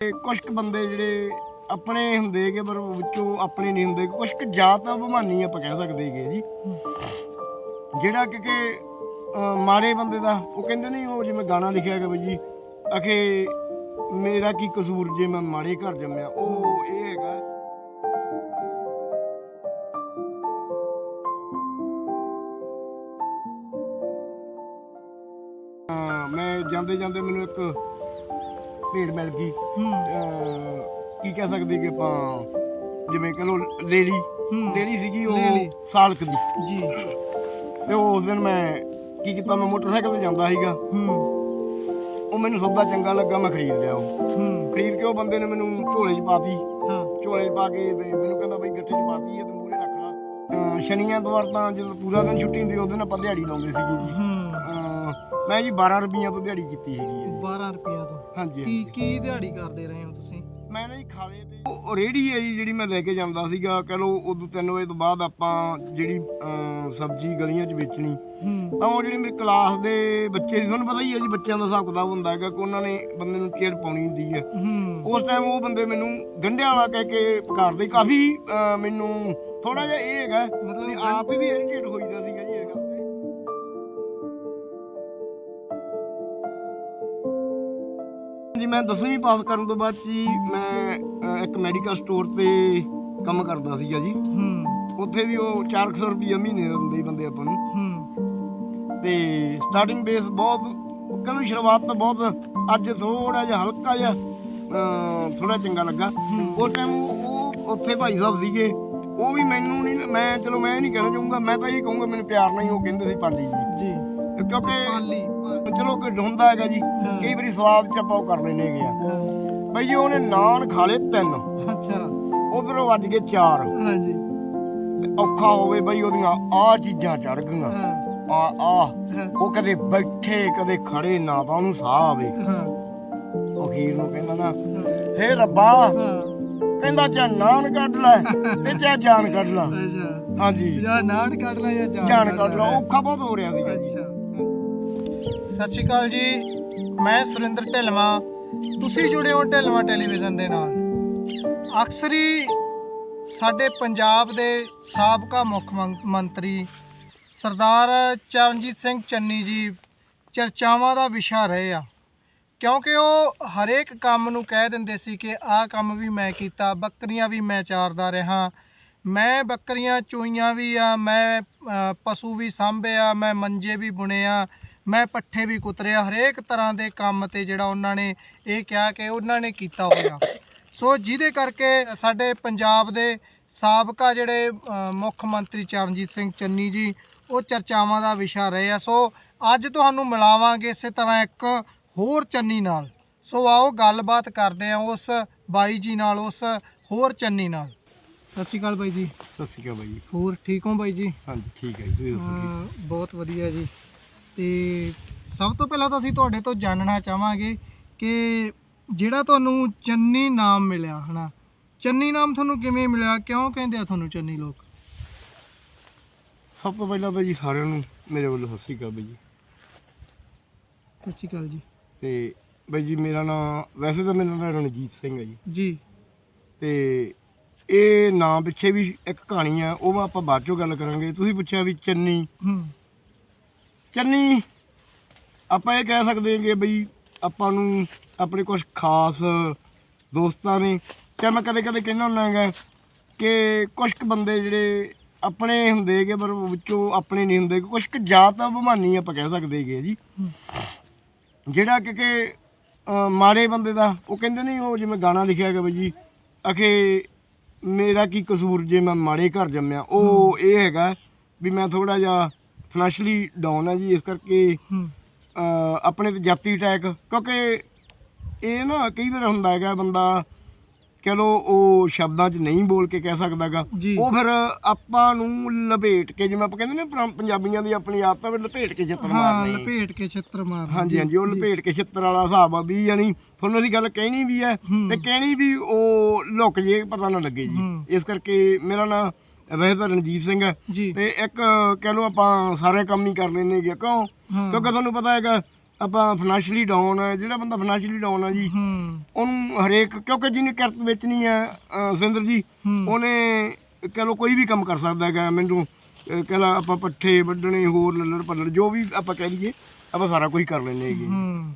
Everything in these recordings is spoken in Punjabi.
ਤੇ ਕੁਝ ਕੁ ਬੰਦੇ ਜਿਹੜੇ ਆਪਣੇ ਹੁੰਦੇ ਹੈਗੇ ਪਰ ਵਿੱਚੋਂ ਆਪਣੇ ਨਹੀਂ ਹੁੰਦੇ। ਕੁਝ ਕੁ ਜਾਤ ਅਭਿਮਾਨੀ ਆਪਾਂ ਕਹਿ ਸਕਦੇ ਹੈਗੇ ਜੀ। ਜਿਹੜਾ ਕਿ ਕਿ ਅਹ, ਮਾੜੇ ਬੰਦੇ ਦਾ ਉਹ ਕਹਿੰਦੇ ਨਹੀਂ ਉਹ ਜਿਵੇਂ ਗਾਣਾ ਲਿਖਿਆ ਹੈਗਾ ਬਈ ਜੀ ਅਖੇ ਮੇਰਾ ਕੀ ਕਸੂਰ ਜੇ ਮੈਂ ਮਾੜੇ ਘਰ ਜੰਮਿਆ। ਉਹ ਇਹ ਹੈਗਾ। ਅਹ, ਮੈਂ ਜਾਂਦੇ ਜਾਂਦੇ ਮੈਨੂੰ ਇੱਕ ਭੇਡ ਮਿਲ ਗਈ। ਅਹ, ਕੀ ਕਹਿ ਸਕਦੇ ਕਿ ਆਪਾਂ ਜਿਵੇਂ ਕਹ ਲੋ ਲੇਲੀ। ਹੂੰ। ਲੇਲੀ ਸੀਗੀ ਲੇਲੀ। ਉਹ ਸਾਲਕ ਦੀ। ਜੀ। ਤੇ ਉਹ ਉਸ ਦਿਨ ਮੈਂ ਕੀ ਕੀਤਾ ਮੈਂ ਮੋਟਰਸਾਈਕਲ ਤੇ ਜਾਂਦਾ ਸੀਗਾ। ਹੂੰ। ਉਹ ਮੈਨੂੰ ਸੌਦਾ ਚੰਗਾ ਲੱਗਾ ਮੈਂ ਖਰੀਦ ਲਿਆ ਉਹ। ਹੂੰ। ਖਰੀਦ ਕੇ ਉਹ ਬੰਦੇ ਨੇ ਮੈਨੂੰ ਝੋਲੇ 'ਚ ਪਾਤੀ। ਹਾਂ। ਝੋਲੇ 'ਚ ਪਾ ਕੇ ਤੇ ਮੈਨੂੰ ਕਹਿੰਦਾ ਬਈ ਗੱਟੇ 'ਚ ਪਾਤੀ ਹੈ ਤੇ ਮੂਰੇ ਰੱਖ ਲਾ। ਅਹ ਸ਼ਨੀ ਐਤਵਾਰ ਤਾਂ ਜਦੋਂ ਪੂਰਾ ਦਿਨ ਛੁੱਟੀ ਹੁੰਦੀ ਉਹਦੇ ਨਾਲ ਆਪਾਂ ਦਿਹਾੜੀ ਲਾਉਂਦੇ ਸੀਗੇ ਜੀ। ਹੂੰ। ਅਹ ਮੈਂ ਜੀ 12 ਰੁਪਈਆ ਤੋਂ ਦਿਹਾੜੀ ਕੀਤੀ ਹੈਗੀ ਹੈ ਜੀ। 12 ਰੁਪਿਆ ਤੋਂ। ਹਾਂਜੀ ਕੀ ਹਾਂਜੀ। ਕੀ ਦਿਹਾੜੀ ਕਰਦੇ ਰਹੇ ਹੋ ਤੁਸੀਂ? ਮੈਂ ਨਾ ਜੀ ਖਾਲੇ ਤੇ ਉਹ ਰੇੜੀ ਹੈ ਜੀ ਜਿਹੜੀ ਮੈਂ ਲੈ ਕੇ ਜਾਂਦਾ ਸੀਗਾ। ਕਹ ਲੋ ਉਦੋਂ 3 ਵਜੇ ਤੋਂ ਬਾਅਦ ਆਪਾਂ ਜਿਹੜੀ ਸਬਜ਼ੀ ਗਲੀਆਂ 'ਚ ਵੇਚਣੀ। ਹੂੰ। ਤਾਂ ਉਹ ਜਿਹੜੀ ਮੇਰੀ ਕਲਾਸ ਦੇ ਬੱਚੇ ਸੀ ਤੁਹਾਨੂੰ ਪਤਾ ਹੀ ਹੈ ਜੀ ਬੱਚਿਆਂ ਦਾ ਹਿਸਾਬ ਕਿਤਾਬ ਹੁੰਦਾ ਹੈਗਾ ਕਿ ਉਹਨਾਂ ਨੇ ਬੰਦੇ ਨੂੰ ਚੇੜ ਪਾਉਣੀ ਹੁੰਦੀ ਹੈ। ਹੂੰ। ਉਸ ਟਾਈਮ ਉਹ ਬੰਦੇ ਮੈਨੂੰ ਗੰਢਿਆਂ ਵਾਲਾ ਕਹਿ ਕੇ ਪੁਕਾਰਦੇ। ਕਾਫੀ ਅਹ, ਮੈਨੂੰ ਥੋੜਾ ਜਿਹਾ ਇਹ ਹੈਗਾ ਵੀ ਮਤਲਬ ਆਪ ਹੀ ਵੀ ਇਰੀਟੇਟ ਹੋਈਦਾ ਸੀਗਾ ਜੀ ਮੈਂ 10ਵੀਂ ਪਾਸ ਕਰਨ ਤੋਂ ਬਾਅਦ ਜੀ ਮੈਂ ਅਹ, ਇੱਕ ਮੈਡੀਕਲ ਸਟੋਰ ਤੇ ਕੰਮ ਕਰਦਾ ਸੀਗਾ ਜੀ। ਹੂੰ। ਉੱਥੇ ਵੀ ਉਹ 400 ਰੁਪਏ ਮਹੀਨੇ ਦਿੰਦੇ ਸੀ ਬੰਦੇ ਆਪਾਂ ਨੂੰ। ਹੂੰ। ਤੇ ਸਟਾਰਟਿੰਗ ਬੇਸ ਬਹੁਤ ਕਹਿੰਦੇ ਸ਼ੁਰੂਆਤ ਤਾਂ ਬਹੁਤ ਅੱਜ ਥੋੜਾ ਜਿਹਾ ਹਲਕਾ ਜਿਹਾ ਥੋੜਾ ਚੰਗਾ ਲੱਗਾ। ਉਸ ਟਾਈਮ ਉਹ ਉੱਥੇ ਭਾਈ ਸਾਹਿਬ ਸੀਗੇ। ਉਹ ਵੀ ਮੈਨੂੰ ਨਹੀਂ ਮੈਂ ਚਲੋ ਮੈਂ ਇਹ ਨਹੀਂ ਕਹਿਣਾ ਚਾਹੂੰਗਾ ਮੈਂ ਤਾਂ ਇਹ ਕਹੂੰਗਾ ਮੈਨੂੰ ਪਿਆਰ ਨਾਲ ਹੀ ਉਹ ਕਹਿੰਦੇ ਸੀ ਪਾਲੀ ਜੀ। ਜੀ। ਕਿਉਂਕਿ ਪਾਲੀ। ਚਲੋ ਕੋਈ ਹੁੰਦਾ ਹੈਗਾ ਜੀ। ਕਈ ਵਾਰੀ ਸਵਾਦ ਚ ਆਪਾਂ ਉਹ ਕਰ ਲੈਨੇ ਹੈਗੇ ਆ। ਬਈ ਜੀ ਉਹਨੇ ਨਾਨ ਖਾ ਲਏ ਤਿੰਨ। ਅੱਛਾ। ਉਧਰੋਂ ਵੱਜ ਗਏ ਚਾਰ। ਹਾਂਜੀ। ਔਖਾ ਹੋਵੇ ਬਈ ਉਹਦੀਆਂ ਆ ਚੀਜ਼ਾਂ ਚੜ ਗਈਆਂ। ਆ ਆ ਉਹ ਕਦੇ ਬੈਠੇ ਕਦੇ ਖੜੇ ਨਾ ਤਾਂ ਉਹਨੂੰ ਸਾਹ ਆਵੇ। ਹਾਂ। ਉਹ ਖੀਰ ਨੂੰ ਕਹਿੰਦਾ ਨਾ ਹਾਂ, ਰੱਬਾ ਕਹਿੰਦਾ ਚਾ ਨਾਨ ਕੱਢ ਲੈ ਤੇ ਚਾ ਜਾਨ ਕੱਢ ਲੈ। ਅੱਛਾ। ਹਾਂਜੀ। ਜਾਂ ਨਾੜ ਕੱਢ ਲੈ ਜਾਂ ਜਾਨ ਕੱਢ ਲੈ। ਔਖਾ ਬਹੁਤ ਹੋ ਰਿਹਾ ਸੀਗਾ ਜੀ। ਅੱਛਾ। ਸਤਿ ਸ਼੍ਰੀ ਅਕਾਲ ਜੀ। ਮੈਂ ਸੁਰਿੰਦਰ ਢਿਲਵਾ। ਤੁਸੀਂ ਜੁੜੇ ਹੋ ਢਿਲਵਾ ਟੈਲੀਵਿਜ਼ਨ ਦੇ ਨਾਲ। ਅਕਸਰ ਹੀ ਸਾਡੇ ਪੰਜਾਬ ਦੇ ਸਾਬਕਾ ਮੁੱਖ ਮੰਤਰੀ ਸਰਦਾਰ ਚਰਨਜੀਤ ਸਿੰਘ ਚੰਨੀ ਜੀ ਚਰਚਾਵਾਂ ਦਾ ਵਿਸ਼ਾ ਰਹੇ ਆ। ਕਿਉਂਕਿ ਉਹ ਹਰੇਕ ਕੰਮ ਨੂੰ ਕਹਿ ਦਿੰਦੇ ਸੀ ਕਿ ਆਹ ਕੰਮ ਵੀ ਮੈਂ ਕੀਤਾ, ਬੱਕਰੀਆਂ ਵੀ ਮੈਂ ਚਾਰਦਾ ਰਿਹਾ। ਮੈਂ ਬੱਕਰੀਆਂ ਚੋਈਆਂ ਵੀ ਆ, ਮੈਂ ਪਸ਼ੂ ਵੀ ਸਾਂਭਿਆ, ਮੈਂ ਮੰਜੇ ਵੀ ਬੁਣੇ ਆ ਮੈਂ ਪੱਠੇ ਵੀ ਕੁਤਰਿਆ ਹਰੇਕ ਤਰ੍ਹਾਂ ਦੇ ਕੰਮ ਤੇ ਜਿਹੜਾ ਉਹਨਾਂ ਨੇ ਇਹ ਕਿਹਾ ਕਿ ਉਹਨਾਂ ਨੇ ਕੀਤਾ ਹੋਇਆ। ਸੋ ਜਿਹਦੇ ਕਰਕੇ ਸਾਡੇ ਪੰਜਾਬ ਦੇ ਸਾਬਕਾ ਜਿਹੜੇ ਮੁੱਖ ਮੰਤਰੀ ਚਰਨਜੀਤ ਸਿੰਘ ਚੰਨੀ ਜੀ ਉਹ ਚਰਚਾਵਾਂ ਦਾ ਵਿਸ਼ਾ ਰਹੇ ਆ। ਸੋ ਅੱਜ ਤੁਹਾਨੂੰ ਮਿਲਾਵਾਂਗੇ ਇਸੇ ਤਰ੍ਹਾਂ ਇੱਕ ਹੋਰ ਚੰਨੀ ਨਾਲ। ਸੋ ਆਓ ਗੱਲਬਾਤ ਕਰਦੇ ਆ ਉਸ ਬਾਈ ਜੀ ਨਾਲ ਉਸ ਹੋਰ ਚੰਨੀ ਨਾਲ। ਸਤਿ ਸ਼੍ਰੀ ਅਕਾਲ ਬਾਈ ਜੀ। ਸਤਿ ਸ਼੍ਰੀ ਅਕਾਲ ਬਾਈ ਜੀ। ਹੋਰ ਠੀਕ ਹੋ ਬਾਈ ਜੀ? ਹਾਂਜੀ ਠੀਕ ਹੈ ਜੀ ਬਹੁਤ ਵਧੀਆ ਜੀ। ਤੇ ਸਭ ਤੋਂ ਪਹਿਲਾਂ ਤਾਂ ਅਸੀਂ ਤੁਹਾਡੇ ਤੋਂ ਜਾਣਨਾ ਚਾਹਾਂਗੇ ਕਿ ਜਿਹੜਾ ਤੁਹਾਨੂੰ ਚੰਨੀ ਨਾਮ ਮਿਲਿਆ ਹਨਾ? ਚੰਨੀ ਨਾਮ ਤੁਹਾਨੂੰ ਕਿਵੇਂ ਮਿਲਿਆ? ਕਿਉਂ ਕਹਿੰਦੇ ਆ ਤੁਹਾਨੂੰ ਚੰਨੀ ਲੋਕ? ਸਭ ਤੋਂ ਪਹਿਲਾਂ ਜੀ ਸਾਰਿਆਂ ਨੂੰ ਮੇਰੇ ਵੱਲੋਂ ਸਤਿ ਸ਼੍ਰੀ ਅਕਾਲ ਬਾਈ ਜੀ। ਸਤਿ ਸ਼੍ਰੀ ਅਕਾਲ ਜੀ। ਤੇ ਬਾਈ ਜੀ ਮੇਰਾ ਨਾਮ ਵੈਸੇ ਤਾਂ ਮੇਰਾ ਨਾਮ ਰਣਜੀਤ ਸਿੰਘ ਹੈ ਜੀ। ਜੀ। ਤੇ ਇਹ ਨਾਂ ਪਿੱਛੇ ਵੀ ਇੱਕ ਕਹਾਣੀ ਆ ਉਹ ਆਪਾਂ ਬਾਅਦ ਚੋਂ ਗੱਲ ਕਰਾਂਗੇ। ਤੁਸੀਂ ਪੁੱਛਿਆ ਵੀ ਚੰਨੀ ਹੂੰ। ਚੰਨੀ ਆਪਾਂ ਇਹ ਕਹਿ ਸਕਦੇ ਹਾਂ ਕਿ ਬਈ ਆਪਾਂ ਨੂੰ ਆਪਣੇ ਕੁਝ ਖਾਸ ਦੋਸਤਾਂ ਨੇ ਕਿ ਮੈਂ ਕਦੇ ਕਦੇ ਕਹਿੰਦਾ ਹੁੰਦਾ ਹੈਗਾ ਕਿ ਕੁਝ ਕੁ ਬੰਦੇ ਜਿਹੜੇ ਆਪਣੇ ਹੁੰਦੇ ਹੈਗੇ ਪਰ ਵਿੱਚੋਂ ਆਪਣੇ ਨਹੀਂ ਹੁੰਦੇ ਕੁਝ ਕੁ ਜਾਤ ਅਭਿਮਾਨੀ ਆਪਾਂ ਕਹਿ ਸਕਦੇ ਹੈਗੇ ਜੀ। ਜਿਹੜਾ ਕਿ ਕਿ ਮਾੜੇ ਬੰਦੇ ਦਾ ਉਹ ਕਹਿੰਦੇ ਨਹੀਂ ਉਹ ਜਿਵੇਂ ਗਾਣਾ ਲਿਖਿਆ ਹੈਗਾ ਬਈ ਜੀ ਅਖੇ ਮੇਰਾ ਕੀ ਕਸੂਰ ਜੇ ਮੈਂ ਮਾੜੇ ਘਰ ਜੰਮਿਆ ਉਹ ਇਹ ਹੈਗਾ ਵੀ ਮੈਂ ਥੋੜਾ ਜਿਹਾ ਫਾਈਨੈਂਸ਼ਲੀ ਡਾਊਨ ਹੈ ਜੀ ਇਸ ਕਰਕੇ ਅਹ, ਆਪਣੇ ਤੇ ਜਾਤੀ ਅਟੈਕ ਕਿਉਂਕਿ ਇਹ ਨਾ ਕਈ ਵਾਰ ਹੁੰਦਾ ਹੈਗਾ ਬੰਦਾ ਚਲੋ ਉਹ ਸ਼ਬਦਾਂ 'ਚ ਨਹੀਂ ਬੋਲ ਕੇ ਕਹਿ ਸਕਦਾਗਾ ਜੀ। ਉਹ ਫਿਰ ਆਪਾਂ ਨੂੰ ਲਪੇਟ ਕੇ ਜਿਵੇਂ ਆਪਾਂ ਕਹਿੰਦੇ ਨੇ ਪੁਰਾ- ਪੰਜਾਬੀਆਂ ਦੀ ਆਪਣੀ ਆਦਤ ਆ ਵੀ ਲਪੇਟ ਕੇ ਚਿੱਤਰ ਹਾਂ ਮਾਰਨੇ ਲਪੇਟ ਕੇ ਛਿੱਤਰ ਮਾਰ ਹਾਂਜੀ ਹਾਂਜੀ ਉਹ ਲਪੇਟ ਕੇ ਛਿੱਤਰ ਵਾਲਾ ਹਿਸਾਬ ਆ ਵੀ ਯਾਨੀ ਤੁਹਾਨੂੰ ਅਸੀਂ ਗੱਲ ਕਹਿਣੀ ਵੀ ਹੈ। ਤੇ ਕਹਿਣੀ ਵੀ ਉਹ ਲੁੱਕ ਜੇ ਪਤਾ ਨਾ ਲੱਗੇ ਜੀ ਹੂੰ। ਇਸ ਕਰਕੇ ਮੇਰਾ ਨਾਮ ਵੈਸੇ ਤਾਂ ਰਣਜੀਤ ਸਿੰਘ ਹੈ। ਜੀ। ਤੇ ਇੱਕ ਕਹਿ ਲਓ ਆਪਾਂ ਸਾਰੇ ਕੰਮ ਹੀ ਕਰ ਲੈਨੇ ਹੈਗੇ ਕਿਉਂ? ਹਾਂ। ਕਿਉਂਕਿ ਤੁਹਾਨੂੰ ਪਤਾ ਹੈਗਾ ਆਪਾਂ ਫਾਈਨੈਂਸ਼ੀਅਲੀ ਡਾਊਨ ਹੈ ਜਿਹੜਾ ਬੰਦਾ ਫਾਈਨੈਂਸ਼ੀਅਲੀ ਡਾਊਨ ਹੈ ਜੀ ਹੂੰ। ਉਹਨੂੰ ਹਰੇਕ ਕਿਉਂਕਿ ਜਿਹਨੇ ਕਿਰਤ ਵੇਚਣੀ ਹੈ ਸੁਰਿੰਦਰ ਜੀ ਹੂੰ। ਉਹਨੇ ਕਹ ਲਓ ਕੋਈ ਵੀ ਕੰਮ ਕਰ ਸਕਦਾ ਹੈਗਾ ਮੈਨੂੰ ਅਹ ਕਹਿ ਲਾ ਆਪਾਂ ਪੱਠੇ ਵੱਢਣੇ ਹੋਰ ਲੱਲੜ ਪੱਲੜ ਜੋ ਵੀ ਆਪਾਂ ਕਹਿ ਲਈਏ ਆਪਾਂ ਸਾਰਾ ਕੁਝ ਕਰ ਲੈਂਦੇ ਹੈਗੇ। ਹੂੰ।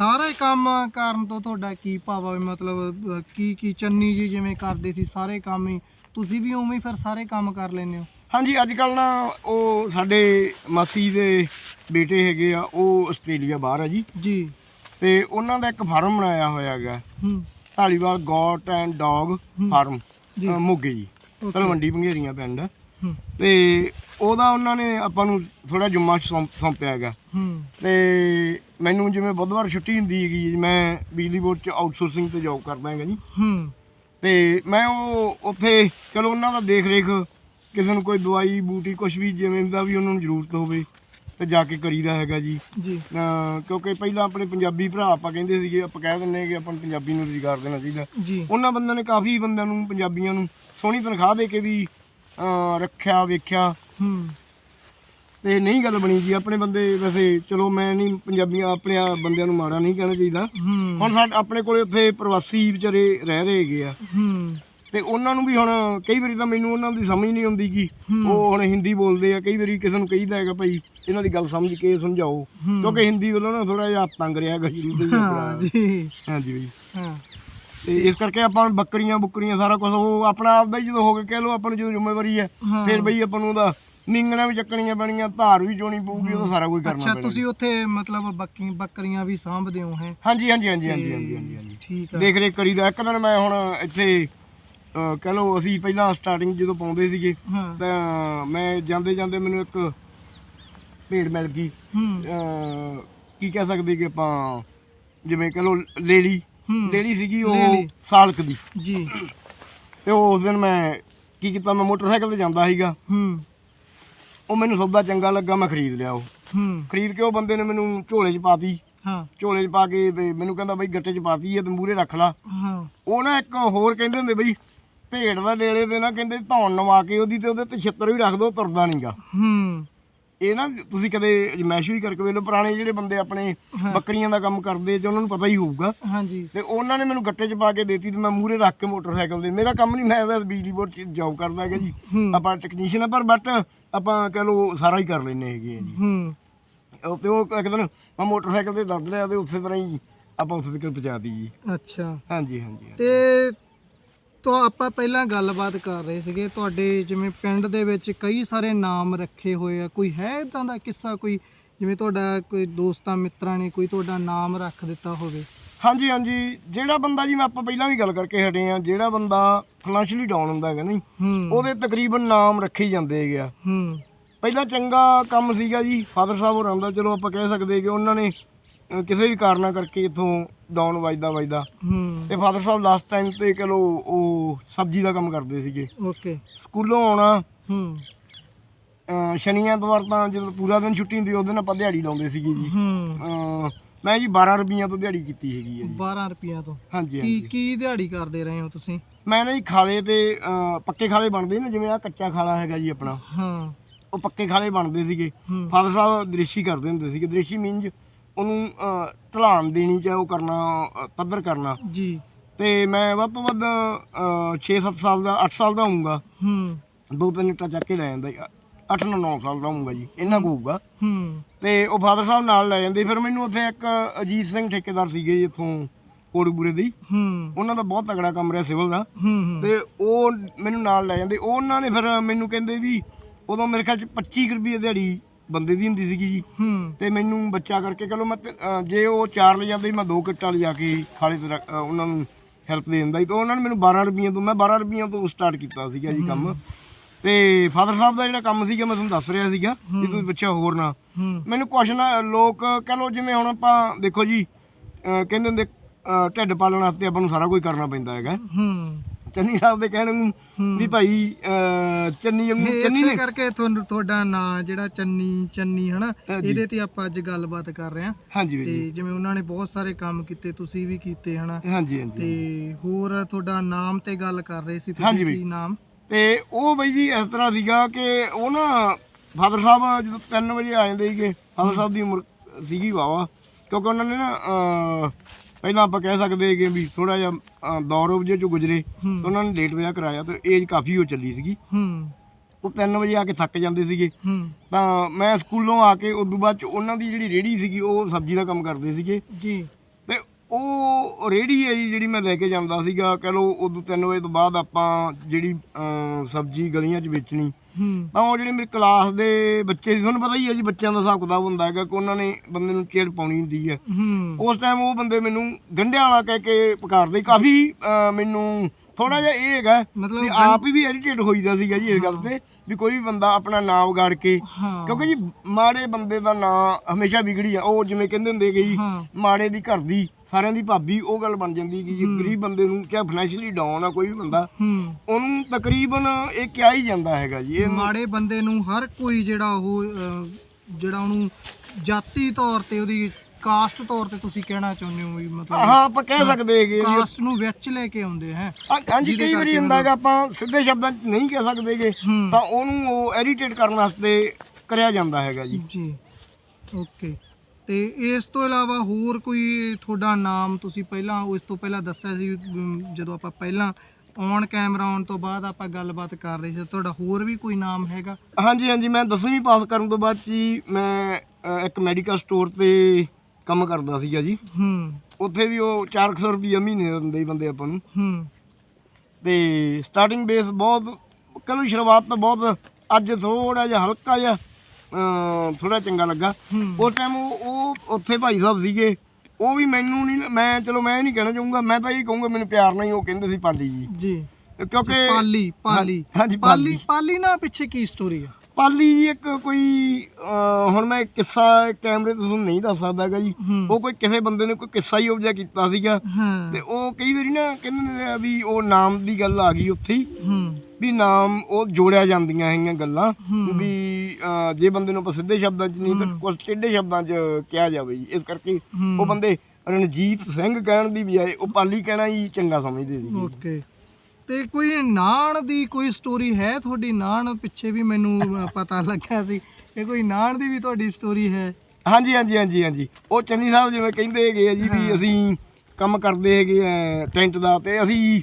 ਸਾਰਾ ਕੰਮ ਕਰਨ ਤੋਂ ਤੁਹਾਡਾ ਕੀ ਭਾਵ ਹੈ ਮਤਲਬ ਅਹ, ਕੀ ਕੀ ਚੰਨੀ ਜੀ ਜਿਵੇਂ ਕਰਦੇ ਸੀ ਸਾਰੇ ਕੰਮ ਹੀ ਤੁਸੀਂ ਵੀ ਉਵੇਂ ਹੀ ਫਿਰ ਸਾਰੇ ਕੰਮ ਕਰ ਲੈਂਦੇ ਹੋ? ਹਾਂਜੀ ਅੱਜ ਕੱਲ ਨਾ ਉਹ ਸਾਡੇ ਮਾਸੀ ਦੇ ਬੇਟੇ ਹੈਗੇ ਆ ਉਹ ਆਸਟ੍ਰੇਲੀਆ ਬਾਹਰ ਆ ਜੀ। ਜੀ। ਤੇ ਉਹਨਾਂ ਦਾ ਇੱਕ ਫਾਰਮ ਬਣਾਇਆ ਹੋਇਆ ਹੈਗਾ। ਹੂੰ। Dhaliwal goat and dog farm ji. ਮੋਗੇ ਜੀ Okay. ਤਲਵੰਡੀ ਭੰਗੇਰੀਆਂ ਪਿੰਡ। ਹੂੰ ਤੇ ਉਹਦਾ ਉਹਨਾਂ ਨੇ ਆਪਾਂ ਨੂੰ ਥੋੜਾ ਜੁਮਾ ਸੌਂਪ- ਸੌਂਪਿਆ ਹੈਗਾ। ਹੂੰ। ਤੇ ਮੈਨੂੰ ਜਿਵੇਂ ਬੁੱਧਵਾਰ ਛੁੱਟੀ ਹੁੰਦੀ ਹੈਗੀ ਜੀ, ਮੈਂ ਬਿਜਲੀ ਬੋਰਡ 'ਚ ਆਊਟਸੋਰਸਿੰਗ ਤੇ ਜੌਬ ਕਰਦਾ ਹੈਗਾ ਜੀ। ਹੂੰ। ਤੇ ਮੈਂ ਉਹ ਉੱਥੇ ਚਲੋ ਉਹਨਾਂ ਦਾ ਦੇਖ ਰੇਖ ਕਿਸੇ ਨੂੰ ਕੋਈ ਦਵਾਈ ਬੂਟੀ ਕੁਝ ਵੀ ਜਿਵੇਂ ਦਾ ਵੀ ਉਹਨਾਂ ਨੂੰ ਜ਼ਰੂਰਤ ਹੋਵੇ ਤੇ ਜਾ ਕੇ ਕਰੀਦਾ ਹੈਗਾ ਜੀ। ਕਿਉਂਕਿ ਪਹਿਲਾਂ ਆਪਣੇ ਪੰਜਾਬੀ ਭਰਾ ਆਪਾਂ ਕਹਿੰਦੇ ਸੀਗੇ ਆਪਾਂ ਕਹਿ ਦਿੰਦੇ ਕਿ ਆਪਾਂ ਨੂੰ ਪੰਜਾਬੀ ਨੂੰ ਰੁਜ਼ਗਾਰ ਦੇਣਾ ਚਾਹੀਦਾ। ਜੀ। ਉਹਨਾਂ ਬੰਦਿਆਂ ਨੇ ਕਾਫੀ ਬੰਦਿਆਂ ਨੂੰ ਪੰਜਾਬੀਆਂ ਨੂੰ ਸੋਹਣੀ ਤਨਖਾਹ ਦੇ ਕੇ ਵੀ ਰੱਖਿਆ ਵੇਖਿਆ। ਹੂੰ ਤੇ ਨਹੀਂ ਗੱਲ ਬਣੀ ਜੀ ਆਪਣੇ ਬੰਦੇ ਵੈਸੇ ਚਲੋ ਮੈਂ ਨਹੀਂ ਪੰਜਾਬੀਆਂ ਆਪਣੇ ਆ ਬੰਦਿਆਂ ਨੂੰ ਮਾੜਾ ਨਹੀਂ ਕਹਿਣਾ ਚਾਹੀਦਾ। ਹੂੰ ਹੁਣ ਸਾਡੇ ਆਪਣੇ ਕੋਲੇ ਉੱਥੇ ਪ੍ਰਵਾਸੀ ਵਿਚਾਰੇ ਰਹਿ ਰਹੇ ਹੈਗੇ ਆ। ਹੂੰ ਤੇ ਉਹਨਾਂ ਨੂੰ ਵੀ ਹੁਣ ਕਈ ਵਾਰੀ ਤਾਂ ਮੈਨੂੰ ਉਹਨਾਂ ਦੀ ਸਮਝ ਨਹੀਂ ਆਉਂਦੀ ਕਿ ਉਹ ਹੁਣ ਹਿੰਦੀ ਬੋਲਦੇ ਆ ਕਈ ਵਾਰੀ ਕਿਸੇ ਨੂੰ ਕਹੀਦਾ ਹੈਗਾ ਭਾਈ ਇਹਨਾਂ ਦੀ ਗੱਲ ਸਮਝ ਕੇ ਸਮਝਾਓ। ਕਿਉਂਕਿ ਹਿੰਦੀ ਵੱਲੋਂ ਨਾ ਥੋੜਾ ਜਿਹਾ ਤੰਗ ਰਿਹਾ ਹੈਗਾ ਸ਼ੁਰੂ ਤੋਂ ਹੀ ਹਾਂ ਆਪਣਾ। ਜੀ। ਹਾਂਜੀ ਬਈ। ਹਾਂ। ਤੇ ਇਸ ਕਰਕੇ ਆਪਾਂ ਨੂੰ ਬੱਕਰੀਆਂ ਬੁੱਕਰੀਆਂ ਸਾਰਾ ਕੁਝ ਉਹ ਆਪਣਾ ਆਪਦਾ ਹੀ ਜਦੋਂ ਹੋ ਕੇ ਕਹਿ ਲਓ ਆਪਾਂ ਨੂੰ ਜਦੋਂ ਜ਼ਿੰਮੇਵਾਰੀ ਹੈ ਹਾਂ। ਫਿਰ ਬਈ ਆਪਾਂ ਨੂੰ ਉਹਦਾ ਨਿੰਗਣਾ ਵੀ ਚੱਕਣੀਆਂ ਪੈਣੀਆਂ ਧਾਰ ਵੀ ਚੋਣੀ ਪਊਗੀ ਉਹਦਾ ਸਾਰਾ ਕੁਝ ਕਰਨਾ ਅੱਛਾ ਪੈਣਾ। ਤੁਸੀਂ ਉੱਥੇ ਮਤਲਬ ਬੱਕੀ ਬੱਕਰੀਆਂ ਵੀ ਸਾਂਭਦੇ ਹੋ ਹੈ? ਹਾਂਜੀ ਹਾਂਜੀ ਹਾਂਜੀ ਹਾਂਜੀ ਹਾਂਜੀ ਹਾਂਜੀ ਹਾਂਜੀ। ਠੀਕ ਆ। ਦੇਖ ਰੇਖ ਕਰੀਦਾ। ਇੱਕ ਦਿਨ ਮੈਂ ਹੁਣ ਇੱਥੇ ਅਹ, ਕਹਿ ਲਓ ਅਸੀਂ ਪਹਿਲਾਂ ਸਟਾਰਟਿੰਗ ਜਦੋਂ ਪਾਉਂਦੇ ਸੀਗੇ ਹਾਂ। ਤਾਂ ਮੈਂ ਜਾਂਦੇ ਜਾਂਦੇ ਮੈਨੂੰ ਇੱਕ ਭੇਡ ਮਿਲ ਗਈ। ਹੂੰ। ਅਹ, ਕੀ ਕਹਿ ਸਕਦੇ ਕਿ ਆਪਾਂ ਜਿਵੇਂ ਕਹ ਲਓ ਲੇਲੀ ਲੇਲੀ ਸੀਗੀ ਉਹ। ਸਾਲਕ ਦੀ। ਜੀ। ਤੇ ਉਹ ਉਸ ਦਿਨ ਮੈਂ ਕੀ ਕੀਤਾ ਮੈਂ ਮੋਟਰਸਾਈਕਲ ਤੇ ਜਾਂਦਾ ਸੀਗਾ। ਹੂੰ। ਉਹ ਮੈਨੂੰ ਸੌਦਾ ਚੰਗਾ ਲੱਗਾ ਮੈਂ ਖਰੀਦ ਲਿਆ ਉਹ। ਹੂੰ। ਖਰੀਦ ਕੇ ਉਹ ਬੰਦੇ ਨੇ ਮੈਨੂੰ ਝੋਲੇ 'ਚ ਪਾਤੀ। ਹਾਂ। ਝੋਲੇ 'ਚ ਪਾ ਕੇ ਤੇ ਮੈਨੂੰ ਕਹਿੰਦਾ ਬਈ ਗੱਟੇ 'ਚ ਪਾਤੀ ਹੈ ਤੇ ਮੂਰੇ ਰੱਖ ਲਾ। ਹਾਂ। ਉਹ ਨਾ ਇੱਕ ਹੋਰ ਕਹਿੰਦੇ ਹੁੰਦੇ ਬਈ ਭੇਡ ਦਾ ਡੇਲੇ ਤੇ ਨਾ ਕਹਿੰਦੇ ਧੌਣ ਨਵਾ ਕੇ ਉਹਦੀ ਤੇ ਉਹਦੇ ਤੇ ਛਿੱਤਰ ਵੀ ਰੱਖ ਦੋ ਤੁਰਦਾ ਨਹੀਂਗਾ ਹੂੰ। ਇਹ ਨਾ ਤੁਸੀਂ ਕਦੇ ਅਜਮਾਇਸ਼ ਵੀ ਕਰਕੇ ਵੇਖ ਲਓ ਪੁਰਾਣੇ ਜਿਹੜੇ ਬੰਦੇ ਆਪਣੇ। ਬੱਕਰੀਆਂ ਦਾ ਕੰਮ ਕਰਦੇ ਤੇ ਉਹਨਾਂ ਨੂੰ ਪਤਾ ਹੀ ਹੋਊਗਾ। ਹਾਂਜੀ। ਤੇ ਉਹਨਾਂ ਨੇ ਮੈਨੂੰ ਗੱਟੇ 'ਚ ਪਾ ਕੇ ਦੇਤੀ ਤੇ ਮੈਂ ਮੂਰੇ ਰੱਖ ਕੇ ਮੋਟਰਸਾਈਕਲ ਦੇ ਮੇਰਾ ਕੰਮ ਨਹੀਂ ਮੈਂ ਵੈਸੇ ਬਿਜਲੀ ਬੋਰਡ 'ਚ ਜੌਬ ਕਰਦਾ ਹੈਗਾ ਜੀ। ਆਪਾਂ ਟੈਕਨੀਸ਼ੀਅਨ ਆ ਪਰ ਬਟ ਆਪਾਂ ਕਹ ਲਓ ਸਾਰਾ ਹੀ ਕਰ ਲੈਨੇ ਹੈਗੇ ਆ ਜੀ। ਹੂੰ। ਤੇ ਉਹ ਇੱਕ ਦਿਨ ਮੈਂ ਮੋਟਰਸਾਈਕਲ ਤੇ ਦੱਦ ਲਿਆ ਤੇ ਉਸੇ ਤਰ੍ਹਾਂ ਹੀ ਆਪਾਂ ਉੱਥੇ ਤੱਕ ਪਹੁੰਚਾਤੀ ਜੀ ਅੱਛਾ। ਹਾਂਜੀ ਹਾਂਜੀ। ਤੇ ਤੋਂ ਆਪਾਂ ਪਹਿਲਾਂ ਗੱਲਬਾਤ ਕਰ ਰਹੇ ਸੀਗੇ ਤੁਹਾਡੇ ਜਿਵੇਂ ਪਿੰਡ ਦੇ ਵਿੱਚ ਕਈ ਸਾਰੇ ਨਾਮ ਰੱਖੇ ਹੋਏ ਆ ਕੋਈ ਹੈ ਇਦਾਂ ਦਾ ਕਿੱਸਾ ਕੋਈ ਜਿਵੇਂ ਤੁਹਾਡਾ ਕੋਈ ਦੋਸਤਾਂ ਮਿੱਤਰਾਂ ਨੇ ਕੋਈ ਤੁਹਾਡਾ ਨਾਮ ਰੱਖ ਦਿੱਤਾ ਹੋਵੇ? ਹਾਂਜੀ ਹਾਂਜੀ। ਜਿਹੜਾ ਬੰਦਾ ਜੀ ਮੈਂ ਆਪਾਂ ਪਹਿਲਾਂ ਵੀ ਗੱਲ ਕਰਕੇ ਹਟੇ ਆ ਜਿਹੜਾ ਬੰਦਾ ਫਾਈਨੈਂਸ਼ੀਅਲੀ ਡਾਊਨ ਹੁੰਦਾ ਹੈਗਾ ਨਹੀਂ ਉਹਦੇ ਤਕਰੀਬਨ ਨਾਮ ਰੱਖੇ ਜਾਂਦੇ ਹੈਗੇ ਆ। ਹੂੰ। ਪਹਿਲਾਂ ਚੰਗਾ ਕੰਮ ਸੀਗਾ ਜੀ ਫਾਦਰ ਸਾਹਿਬ ਹੋਰਾਂ ਦਾ ਚਲੋ ਆਪਾਂ ਕਹਿ ਸਕਦੇ ਕਿ ਉਹਨਾਂ ਨੇ ਕਿਸੇ ਵੀ ਕਾਰਨਾਂ ਕਰਕੇ ਇਥੋਂ ਡਾਊਨ ਵੱਜਦਾ ਵੱਜਦਾ। ਹੂੰ। ਤੇ ਫਾਦਰ ਸਾਹਿਬ ਲਾਸਟ ਟਾਈਮ ਤੇ ਚਲੋ ਉਹ ਸਬਜ਼ੀ ਦਾ ਕੰਮ ਕਰਦੇ ਸੀਗੇ। ਓਕੇ। ਸਕੂਲੋਂ ਆਉਣਾ। ਹੂੰ। ਅਹ, ਸ਼ਨੀ ਐਤਵਾਰ ਤਾਂ ਜਦੋਂ ਪੂਰਾ ਦਿਨ ਛੁੱਟੀ ਹੁੰਦੀ ਉਹਦੇ ਨਾਲ ਆਪਾਂ ਦਿਹਾੜੀ ਲਾਉਂਦੇ ਸੀਗੇ ਜੀ। ਹੂੰ। ਅਹ, ਮੈਂ ਜੀ 12 ਰੁਪਈਆਂ ਤੋਂ ਦਿਹਾੜੀ ਕੀਤੀ ਹੈਗੀ ਹੈ ਜੀ। 12 ਰੁਪਈਆ ਤੋਂ। ਹਾਂਜੀ ਕੀ ਹਾਂਜੀ। ਕੀ ਦਿਹਾੜੀ ਕਰਦੇ ਰਹੇ ਹੋ ਤੁਸੀਂ? ਮੈਂ ਨਾ ਜੀ ਖਾਲੇ ਤੇ ਅਹ, ਪੱਕੇ ਖਾਲੇ ਬਣਦੇ ਨੇ ਜਿਵੇਂ ਆ ਕੱਚਾ ਖਾਲਾ ਹੈਗਾ ਜੀ ਆਪਣਾ। ਹਾਂ। ਉਹ ਪੱਕੇ ਖਾਲੇ ਬਣਦੇ ਸੀਗੇ। ਹੂੰ। ਫਾਦਰ ਸਾਹਿਬ ਦ੍ਰਿਸ਼ੀ ਕਰਦੇ ਹੁੰਦੇ ਸੀਗੇ। ਦ੍ਰਿਸ਼ੀ ਮੀਨਜ ਉਹਨੂੰ ਢਲਾਣ ਦੇਣੀ ਚਾਹੇ ਉਹ ਕਰਨਾ ਪੱਧਰ ਕਰਨਾ। ਜੀ। ਤੇ ਮੈਂ ਵੱਧ ਤੋਂ ਵੱਧ 6-7 ਸਾਲ ਦਾ 8 ਸਾਲ ਦਾ ਹੋਊਗਾ। ਹੂੰ। ਦੋ ਤਿੰਨ ਇੱਟਾਂ ਚੱਕ ਕੇ ਲੈ ਜਾਂਦਾ 8 9 ਸਾਲ ਦਾ ਹੋਊਗਾ ਜੀ। ਇੰਨਾ ਕੁ ਹੋਊਗਾ। ਹੂੰ। ਤੇ ਉਹ ਫਾਦਰ ਸਾਹਿਬ ਨਾਲ ਲੈ ਜਾਂਦੇ। ਫਿਰ ਮੈਨੂੰ ਉੱਥੇ ਇੱਕ ਅਜੀਤ ਸਿੰਘ ਠੇਕੇਦਾਰ ਸੀਗੇ ਜੀ ਇੱਥੋਂ ਕੋੜਬੂਰੇ ਦੇ ਹੀ। ਉਹਨਾਂ ਦਾ ਬਹੁਤ ਤਗੜਾ ਕੰਮ ਰਿਹਾ ਸਿਵਲ ਦਾ। ਤੇ ਉਹ ਮੈਨੂੰ ਨਾਲ ਲੈ ਜਾਂਦੇ। ਉਹ ਉਹਨਾਂ ਨੇ ਫਿਰ ਮੈਨੂੰ ਕਹਿੰਦੇ ਵੀ ਉਦੋਂ ਮੇਰੇ ਖਿਆਲ ਚ 25 ਕੁ ਰੁਪਏ ਦਿਹਾੜੀ ਬੰਦੇ ਦੀ ਹੁੰਦੀ ਸੀਗੀ ਜੀ। ਹੂੰ। ਤੇ ਮੈਨੂੰ ਬੱਚਾ ਕਰਕੇ ਚਲੋ ਮੈਂ ਤੇ- ਅਹ ਜੇ ਉਹ ਚਾਰ ਲੈ ਜਾਂਦੇ ਮੈਂ ਦੋ ਕਿੱਟਾਂ ਲਿਜਾ ਕੇ ਖਾਲੇ ਤੇ ਰੱਖ- ਅਹ ਉਹਨਾਂ ਨੂੰ ਹੈਲਪ ਦੇ ਦਿੰਦਾ ਸੀ। ਤੇ ਉਹਨਾਂ ਨੇ ਮੈਨੂੰ 12 ਰੁਪਈਆਂ ਤੋਂ ਮੈਂ 12 ਰੁਪਈਆਂ ਤੋਂ ਸਟਾਰਟ ਕੀਤਾ ਸੀਗਾ ਜੀ ਕੰਮ। ਤੇ ਫਾਦਰ ਸਾਹਿਬ ਦਾ ਜਿਹੜਾ ਕੰਮ ਸੀਗਾ ਮੈਂ ਤੁਹਾਨੂੰ ਦੱਸ ਰਿਹਾ ਸੀਗਾ ਜੇ ਤੁਸੀਂ ਪੁੱਛਿਆ ਹੋਰ ਨਾ। ਹੂੰ। ਮੈਨੂੰ ਕੁਛ ਨਾ ਲੋਕ ਕਹ ਲੋ ਜਿਵੇਂ ਹੁਣ ਆਪਾਂ ਦੇਖੋ ਜੀ ਅਹ ਕਹਿੰਦੇ ਹੁੰਦੇ ਅਹ ਢਿੱਡ ਪਾਲਣ ਵਾਸਤੇ ਆਪਾਂ ਨੂੰ ਸਾਰਾ ਕੁਝ ਕਰਨਾ ਪੈਂਦਾ ਹੈਗਾ। ਹੂੰ। ਚੰਨੀ ਸਾਹਿਬ ਦੇ ਕਹਿਣ ਨੂੰ ਵੀ ਭਾਈ ਚੰਨੀ ਵਾਂਗੂ ਚੰਨੀ ਨੇ ਕਰਕੇ ਤੁਹਾਨੂੰ ਤੁਹਾਡਾ ਨਾਂ ਜਿਹੜਾ ਚੰਨੀ ਚੰਨੀ ਹਨਾ। ਇਹਦੇ ਤੇ ਆਪਾਂ ਅੱਜ ਗੱਲਬਾਤ ਕਰ ਰਹੇ ਹਾਂ। ਹਾਂਜੀ ਤੇ ਜਿਵੇਂ ਉਹਨਾਂ ਨੇ ਬਹੁਤ ਸਾਰੇ ਕੰਮ ਕੀਤੇ ਤੁਸੀਂ ਵੀ ਕੀਤੇ ਹਨਾ। ਹਾਂਜੀ ਹਾਂਜੀ। ਤੇ ਹੋਰ ਤੁਹਾਡਾ ਨਾਮ ਤੇ ਗੱਲ ਕਰ ਰਹੇ ਸੀ ਤੁਸੀਂ। ਕੀ ਨਾਮ? ਤੇ ਉਹ ਬਈ ਜੀ ਇਸ ਤਰ੍ਹਾਂ ਸੀਗਾ ਕਿ ਉਹ ਨਾ ਫਾਦਰ ਸਾਹਿਬ ਜਦੋਂ 3 ਵਜੇ ਆ ਜਾਂਦੇ ਸੀਗੇ ਫਾਦਰ ਸਾਹਿਬ ਦੀ ਉਮਰ ਸੀਗੀ ਵਾਵਾ ਕਿਉਂਕਿ ਉਹਨਾਂ ਨੇ ਨਾ ਪਹਿਲਾਂ ਆਪਾਂ ਕਹਿ ਸਕਦੇ ਹੈਗੇ ਵੀ ਥੋੜਾ ਜਿਹਾ ਦੌਰ ਉਪਜੇ ਚੋਂ ਗੁਜ਼ਰੇ ਤੇ ਉਹਨਾਂ ਨੇ ਲੇਟ ਵਿਆਹ ਕਰਾਇਆ ਤੇ ਏਜ ਕਾਫੀ ਹੋ ਚੱਲੀ ਸੀਗੀ। ਹੂੰ। ਉਹ 3 ਵਜੇ ਆ ਕੇ ਥੱਕ ਜਾਂਦੇ ਸੀਗੇ। ਤਾਂ ਮੈਂ ਸਕੂਲੋਂ ਆ ਕੇ ਉਦੋਂ ਬਾਅਦ ਚ ਉਹਨਾਂ ਦੀ ਜਿਹੜੀ ਰੇੜੀ ਸੀਗੀ ਉਹ ਸਬਜ਼ੀ ਦਾ ਕੰਮ ਕਰਦੇ ਸੀਗੇ। ਜੀ। ਉਹ ਰੇੜੀ ਹੈ ਜੀ ਜਿਹੜੀ ਮੈਂ ਲੈ ਕੇ ਜਾਂਦਾ ਸੀਗਾ ਕਹ ਲਓ ਉਦੋਂ 3 ਵਜੇ ਤੋਂ ਬਾਅਦ ਆਪਾਂ ਜਿਹੜੀ ਸਬਜ਼ੀ ਗਲੀਆਂ 'ਚ ਵੇਚਣੀ। ਤਾਂ ਉਹ ਜਿਹੜੇ ਮੇਰੀ ਕਲਾਸ ਦੇ ਬੱਚੇ ਸੀ ਤੁਹਾਨੂੰ ਪਤਾ ਹੀ ਹੈ ਜੀ ਬੱਚਿਆਂ ਦਾ ਹਿਸਾਬ ਕਿਤਾਬ ਹੁੰਦਾ ਹੈਗਾ ਕਿ ਉਹਨਾਂ ਨੇ ਬੰਦੇ ਨੂੰ ਕੇਅਰ ਪਾਉਣੀ ਹੁੰਦੀ ਹੈ। ਉਸ ਟਾਈਮ ਉਹ ਬੰਦੇ ਮੈਨੂੰ ਗੰਢਿਆਂ ਵਾਲਾ ਕਹਿ ਕੇ ਪੁਕਾਰਦੇ ਕਾਫੀ ਮੈਨੂੰ ਥੋੜਾ ਜਿਹਾ ਇਹ ਹੈਗਾ ਮਤਲਬ ਵੀ ਆਪ ਹੀ ਇਰੀਟੇਟ ਹੋਈਦਾ ਸੀਗਾ ਜੀ ਇਸ ਗੱਲ ਤੇ ਵੀ ਕੋਈ ਵੀ ਬੰਦਾ ਆਪਣਾ ਨਾਮ ਵਿਗਾੜ ਕੇ ਕਿਉਂਕਿ ਜੀ ਮਾੜੇ ਬੰਦੇ ਦਾ ਨਾਂ ਹਮੇਸ਼ਾ ਵਿਗੜੀ ਆ ਉਹ ਜਿਵੇਂ ਕਹਿੰਦੇ ਹੁੰਦੇ ਕਿ ਜੀ ਮਾੜੇ ਦੀ ਘਰ ਦੀ ਸਾਰਿਆਂ ਦੀ ਭਾਬੀ ਉਹ ਗੱਲ ਬਣ ਜਾਂਦੀ ਕਿ ਜੀ ਗਰੀਬ ਬੰਦੇ ਨੂੰ ਕਿਆ ਫਾਈਨੈਂਸ਼ੀਅਲੀ ਡਾਊਨ ਆ ਕੋਈ ਵੀ ਬੰਦਾ ਉਹਨੂੰ ਤਕਰੀਬਨ ਇਹ ਕਿਹਾ ਹੀ ਜਾਂਦਾ ਹੈਗਾ ਜੀ ਇਹ ਮਾੜੇ ਬੰਦੇ ਨੂੰ ਹਰ ਕੋਈ ਜਿਹੜਾ ਉਹ ਜਿਹੜਾ ਉਹਨੂੰ ਜਾਤੀ ਤੌਰ ਤੇ ਉਹਦੀ ਕਾਸਟ ਤੌਰ ਤੇ ਤੁਸੀਂ ਕਹਿਣਾ ਚਾਹੁੰਦੇ ਹੋ ਵੀ ਮਤਲਬ ਹਾਂ ਆਪਾਂ ਕਹਿ ਸਕਦੇ ਹੈਗੇ ਜੀ। ਕਾਸਟ ਨੂੰ ਵਿੱਚ ਲੈ ਕੇ ਆਉਂਦੇ ਹੈ। ਹਾਂ- ਹਾਂਜੀ ਕਈ ਵਾਰੀ ਹੁੰਦਾ ਹੈਗਾ ਆਪਾਂ ਸਿੱਧੇ ਸ਼ਬਦਾਂ 'ਚ ਨਹੀਂ ਕਹਿ ਸਕਦੇਗੇ ਹੂੰ। ਤਾਂ ਉਹਨੂੰ ਉਹ ਐਡੀਟੇਟ ਕਰਨ ਵਾਸਤੇ ਕਰਿਆ ਜਾਂਦਾ ਹੈਗਾ ਜੀ। ਜੀ ਓਕੇ। ਤੇ ਇਸ ਤੋਂ ਇਲਾਵਾ ਹੋਰ ਕੋਈ ਤੁਹਾਡਾ ਨਾਮ ਤੁਸੀਂ ਪਹਿਲਾਂ ਇਸ ਤੋਂ ਪਹਿਲਾਂ ਦੱਸਿਆ ਸੀ ਅਮ, ਜਦੋਂ ਆਪਾਂ ਪਹਿਲਾਂ ਔਨ ਕੈਮਰਾ ਆਉਣ ਤੋਂ ਬਾਅਦ ਆਪਾਂ ਗੱਲਬਾਤ ਕਰ ਰਹੇ ਸੀ ਤੁਹਾਡਾ ਹੋਰ ਵੀ ਕੋਈ ਨਾਮ ਹੈਗਾ? ਹਾਂਜੀ ਹਾਂਜੀ ਮੈਂ 10ਵੀਂ ਪਾਸ ਕਰਨ ਤੋਂ ਬਾਅਦ ਜੀ ਮੈਂ ਅ, ਇੱਕ ਮੈਡੀਕਲ ਸਟੋਰ ਤੇ ਕੰਮ ਕਰਦਾ ਸੀਗਾ ਜੀ। ਹੂੰ। ਉੱਥੇ ਵੀ ਉਹ 400 ਰੁਪਏ ਮਹੀਨੇ ਦਿੰਦੇ ਬੰਦੇ ਆਪਾਂ ਨੂੰ। ਹੂੰ। ਤੇ ਸਟਾਰਟਿੰਗ ਬੇਸ ਬਹੁਤ ਕਦੋਂ ਸ਼ੁਰੂਆਤ ਤਾਂ ਬਹੁਤ ਅੱਜ ਥੋੜਾ ਜਿਹਾ ਹਲਕਾ ਜਿਹਾ ਥੋੜਾ ਚੰਗਾ ਲੱਗਾ। ਉਸ ਟਾਈਮ ਉਹ ਉੱਥੇ ਭਾਈ ਸਾਹਿਬ ਸੀਗੇ। ਉਹ ਵੀ ਮੈਨੂੰ ਨਹੀਂ ਮੈਂ ਚਲੋ ਮੈਂ ਇਹ ਨਹੀਂ ਕਹਿਣਾ ਚਾਹੂੰਗਾ ਮੈਂ ਤਾਂ ਇਹ ਕਹੂੰਗਾ ਮੈਨੂੰ ਪਿਆਰ ਨਾਲ ਹੀ ਉਹ ਕਹਿੰਦੇ ਸੀ ਪਾਲੀ ਜੀ। ਜੀ। ਕਿਉਂਕਿ ਪਾਲੀ ਪਾਲੀ। ਹਾਂਜੀ ਪਾਲੀ ਪਾਲੀ। ਨਾ ਪਿੱਛੇ ਕੀ ਸਟੋਰੀ ਹੈ ਪਾਲੀ ਜੀ ਇੱਕ ਕੋਈ ਅਹ, ਹੁਣ ਮੈਂ ਕਿੱਸਾ ਕੈਮਰੇ ਤੋਂ ਤੁਹਾਨੂੰ ਨਹੀਂ ਦੱਸ ਸਕਦਾ ਹੈਗਾ ਜੀ। ਉਹ ਕੋਈ ਕਿਸੇ ਬੰਦੇ ਨੇ ਕੋਈ ਕਿੱਸਾ ਹੀ ਉਪਜਾ ਕੀਤਾ ਸੀਗਾ। ਹਾਂ। ਤੇ ਉਹ ਕਈ ਵਾਰੀ ਨਾ ਕਹਿੰਦੇ ਨੇ ਵੀ ਉਹ ਨਾਮ ਦੀ ਗੱਲ ਆ ਗਈ ਉੱਥੇ ਹੀ। ਹੂੰ। ਵੀ ਨਾਮ ਉਹ ਜੋੜਿਆ ਜਾਂਦੀਆਂ ਹੈਗੀਆਂ ਗੱਲਾਂ। ਵੀ ਅਹ, ਜੇ ਬੰਦੇ ਨੂੰ ਆਪਾਂ ਸਿੱਧੇ ਸ਼ਬਦਾਂ 'ਚ ਨਹੀਂ ਤਾਂ ਕੁਝ ਟੇਢੇ ਸ਼ਬਦਾਂ 'ਚ ਕਿਹਾ ਜਾਵੇ ਜੀ। ਇਸ ਕਰਕੇ ਉਹ ਬੰਦੇ ਰਣਜੀਤ ਸਿੰਘ ਕਹਿਣ ਦੀ ਬਜਾਏ ਉਹ ਪਾਲੀ ਕਹਿਣਾ ਹੀ ਚੰਗਾ ਸਮਝਦੇ ਸੀ ਓਕੇ। ਤੇ ਕੋਈ ਨਾਨ ਦੀ ਕੋਈ ਸਟੋਰੀ ਹੈ ਤੁਹਾਡੀ? ਨਾਨ ਪਿੱਛੇ ਵੀ ਮੈਨੂੰ ਪਤਾ ਲੱਗਿਆ ਸੀ ਕਿ ਕੋਈ ਨਾਨ ਦੀ ਵੀ ਤੁਹਾਡੀ ਸਟੋਰੀ ਹੈ। ਹਾਂਜੀ ਹਾਂਜੀ ਹਾਂਜੀ ਹਾਂਜੀ। ਉਹ ਚੰਨੀ ਸਾਹਿਬ ਜਿਵੇਂ ਕਹਿੰਦੇ ਹੈਗੇ ਆ ਜੀ ਵੀ ਅਸੀਂ ਕੰਮ ਕਰਦੇ ਹੈਗੇ ਆ ਟੈਂਟ ਦਾ ਤੇ ਅਸੀਂ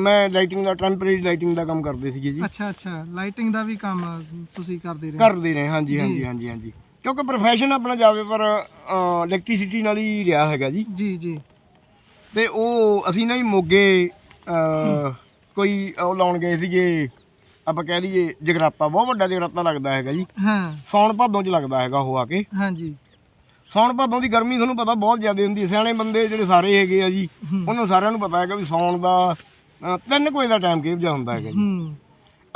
ਮੈਂ ਲਾਈਟਿੰਗ ਦਾ ਟੈਂਪਰੇਰੀ ਲਾਈਟਿੰਗ ਦਾ ਕੰਮ ਕਰਦੇ ਸੀਗੇ ਜੀ। ਅੱਛਾ ਅੱਛਾ। ਲਾਈਟਿੰਗ ਦਾ ਵੀ ਕੰਮ ਤੁਸੀਂ ਕਰਦੇ ਰਹੇ। ਕਰਦੇ ਰਹੇ ਹਾਂਜੀ ਹਾਂਜੀ ਹਾਂਜੀ ਹਾਂਜੀ। ਕਿਉਂਕਿ ਪ੍ਰੋਫੈਸ਼ਨ ਆਪਣਾ ਜ਼ਿਆਦਾਤਰ ਇਲੈਕਟ੍ਰਿਸਿਟੀ ਨਾਲ ਹੀ ਰਿਹਾ ਹੈਗਾ ਜੀ। ਜੀ ਜੀ। ਤੇ ਉਹ ਅਸੀਂ ਨਾ ਹੀ ਮੋਗੇ ਅਹ, ਕੋਈ ਉਹ ਲਾਉਣ ਗਏ ਸੀਗੇ ਆਪਾਂ ਕਹਿ ਲਈਏ ਜਗਰਾਤਾ ਬਹੁਤ ਵੱਡਾ ਜਗਰਾਤਾ ਲੱਗਦਾ ਹੈਗਾ ਜੀ। ਹਾਂ। ਸੌਣ ਭਾਦੋਂ ਚ ਲੱਗਦਾ ਹੈਗਾ ਉਹ ਆ ਕੇ। ਹਾਂਜੀ। ਸੌਣ ਭਾਦੋਂ ਦੀ ਗਰਮੀ ਤੁਹਾਨੂੰ ਪਤਾ ਬਹੁਤ ਜ਼ਿਆਦਾ ਹੁੰਦੀ ਹੈ। ਸਿਆਣੇ ਬੰਦੇ ਜਿਹੜੇ ਸਾਰੇ ਹੈਗੇ ਆ ਜੀ। ਉਹਨਾਂ ਸਾਰਿਆਂ ਨੂੰ ਪਤਾ ਹੈਗਾ ਵੀ ਸੌਣ ਦਾ ਅਹ, ਤਿੰਨ ਕੁ ਵਜੇ ਦਾ ਟਾਈਮ ਕਿਹੋ ਜਿਹਾ ਹੁੰਦਾ ਹੈਗਾ ਜੀ। ਹੂੰ।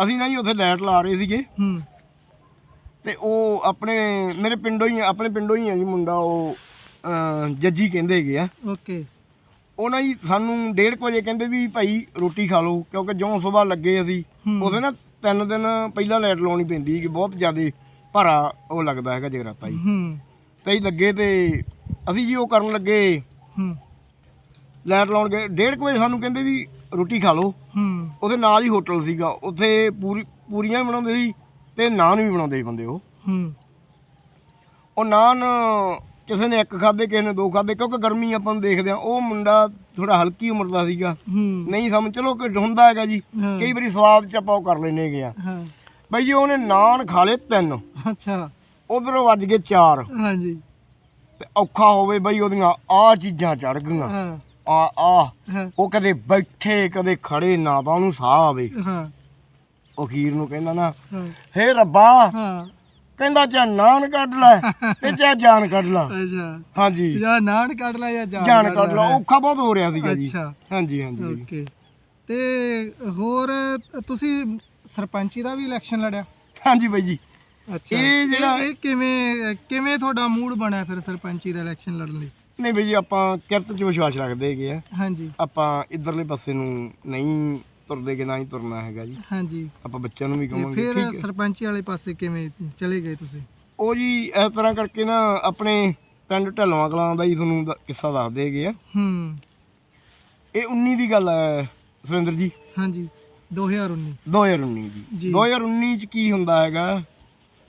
ਅਸੀਂ ਨਾ ਜੀ ਉੱਥੇ ਲਾਈਟ ਲਾ ਰਹੇ ਸੀਗੇ। ਹੂੰ। ਤੇ ਉਹ ਆਪਣੇ ਮੇਰੇ ਪਿੰਡੋਂ ਹੀ ਆਪਣੇ ਪਿੰਡੋਂ ਹੀ ਆ ਜੀ ਮੁੰਡਾ ਉਹ ਅਹ, ਜੱਜੀ ਕਹਿੰਦੇ ਹੈਗੇ ਆ। ਓਕੇ। ਉਹ ਨਾ ਜੀ ਸਾਨੂੰ 1:30 ਵਜੇ ਕਹਿੰਦੇ ਵੀ ਭਾਈ ਰੋਟੀ ਖਾ ਲਓ ਕਿਉਂਕਿ ਜਿਉਂ ਸਵੇਰ ਲੱਗੇ ਅਸੀਂ। ਉਹਦੇ ਨਾ ਤਿੰਨ ਦਿਨ ਪਹਿਲਾਂ ਲਾਈਟ ਲਾਉਣੀ ਪੈਂਦੀ ਕਿ ਬਹੁਤ ਜ਼ਿਆਦਾ ਭਾਰਾ ਉਹ ਲੱਗਦਾ ਹੈਗਾ ਜਗਰਾਤਾ ਜੀ। ਹੂੰ। ਤੇ ਅਸੀਂ ਲੱਗੇ ਤੇ ਅਸੀਂ ਜੀ ਉਹ ਕਰਨ ਲੱਗੇ। ਹੂੰ। ਲਾਈਟ ਲਾਉਣ ਗਏ 1:30 ਵਜੇ ਸਾਨੂੰ ਕਹਿੰਦੇ ਵੀ ਰੋਟੀ ਖਾ ਲਓ। ਹੂੰ। ਉਹਦੇ ਨਾਲ ਹੀ ਹੋਟਲ ਸੀਗਾ ਉੱਥੇ ਪੂਰੀ ਪੂਰੀਆਂ ਵੀ ਬਣਾਉਂਦੇ ਸੀ ਤੇ ਨਾਨ ਵੀ ਬਣਾਉਂਦੇ ਸੀ ਬੰਦੇ ਉਹ। ਹੂੰ। ਉਹ ਨਾਨ ਕਿਸੇ ਨੇ ਇੱਕ ਖਾਦੇ ਕਿਸੇ ਨੇ ਦੋ ਖਾਦੇ ਕਿਉਂਕਿ ਗਰਮੀ ਆਪਾਂ ਨੂੰ ਦੇਖਦੇ ਆ ਉਹ ਮੁੰਡਾ ਥੋੜਾ ਹਲਕੀ ਉਮਰ ਦਾ ਸੀਗਾ। ਨਹੀਂ ਸਮਝ ਚਲੋ ਕਿ ਹੁੰਦਾ ਹੈਗਾ ਜੀ। ਕਈ ਵਾਰੀ ਸਵਾਦ ਚ ਆਪਾਂ ਉਹ ਕਰ ਲੈਨੇ ਹੈਗੇ ਆ। ਹਾਂ। ਬਈ ਜੀ ਉਹਨੇ ਨਾਨ ਖਾ ਲਏ ਤਿੰਨ। ਅੱਛਾ। ਉਧਰੋਂ ਵੱਜ ਗਏ ਚਾਰ। ਹਾਂਜੀ। ਤੇ ਔਖਾ ਹੋਵੇ ਬਈ ਉਹਦੀਆਂ ਆ ਚੀਜ਼ਾਂ ਚੜ ਗਈਆਂ। ਆ ਆ। ਉਹ ਕਦੇ ਬੈਠੇ ਕਦੇ ਖੜੇ ਨਾ ਤਾਂ ਉਹਨੂੰ ਸਾਹ ਆਵੇ। ਹਾਂ। ਉਹ ਖੀਰ ਨੂੰ ਕਹਿੰਦਾ ਨਾ ਹੇ ਰੱਬਾ ਹਾਂ। ਕਹਿੰਦਾ ਚਾ ਨਾਨ ਕੱਢ ਲੈ ਤੇ ਚਾ ਜਾਨ ਕੱਢ ਲਾ। ਅੱਛਾ। ਹਾਂਜੀ। ਜਾਂ ਨਾਨ ਕੱਢ ਲੈ ਜਾਂ ਜਾਨ ਜਾਨ ਕੱਢ ਲਾ। ਔਖਾ ਬਹੁਤ ਹੋ ਰਿਹਾ ਸੀਗਾ ਜੀ। ਅੱਛਾ। ਹਾਂਜੀ ਹਾਂਜੀ। ਓਕੇ। ਤੇ ਹੋਰ ਤੁਸੀਂ ਸਰਪੰਚੀ ਦਾ ਵੀ ਇਲੈਕਸ਼ਨ ਲੜਿਆ? ਹਾਂਜੀ ਬਾਈ ਜੀ। ਅੱਛਾ। ਇਹ ਜਿਹੜਾ- ਇਹ ਕਿਵੇਂ ਕਿਵੇਂ ਤੁਹਾਡਾ ਮੂਡ ਬਣਿਆ ਫਿਰ ਸਰਪੰਚੀ ਦਾ ਇਲੈਕਸ਼ਨ ਲੜਨ ਲਈ? ਨਹੀਂ ਬਾਈ ਜੀ ਆਪਾਂ ਕਿਰਤ 'ਚ ਵਿਸ਼ਵਾਸ ਰੱਖਦੇ ਹੈਗੇ ਆ। ਹਾਂਜੀ। ਆਪਾਂ ਇਧਰਲੇ ਪਾਸੇ ਨੂੰ ਨਹੀਂ ਤੁਰਦੇ ਕਿ ਨਾ ਹੀ ਤੁਰਨਾ ਹੈਗਾ ਜੀ। ਹਾਂਜੀ। ਆਪਾਂ ਬੱਚਿਆਂ ਨੂੰ ਵੀ ਤੇ ਕਹਾਂਗੇ ਫਿਰ ਠੀਕ ਹੈ। ਸਰਪੰਚੀ ਵਾਲੇ ਪਾਸੇ ਕਿਵੇਂ ਚਲੇ ਗਏ ਤੁਸੀਂ? ਉਹ ਜੀ ਇਸ ਤਰ੍ਹਾਂ ਕਰਕੇ ਨਾ ਆਪਣੇ ਪਿੰਡ ਢਲਵਾਂ ਕਲਾਂ ਦਾ ਹੀ ਤੁਹਾਨੂੰ ਦ- ਕਿੱਸਾ ਦੱਸਦੇ ਹੈਗੇ ਆ। ਹੂੰ। ਇਹ 19 ਦੀ ਗੱਲ ਹੈ ਸੁਰਿੰਦਰ ਜੀ। ਹਾਂਜੀ 2019 2019 ਜੀ। ਜੀ। 2019 ਚ ਕੀ ਹੁੰਦਾ ਹੈਗਾ?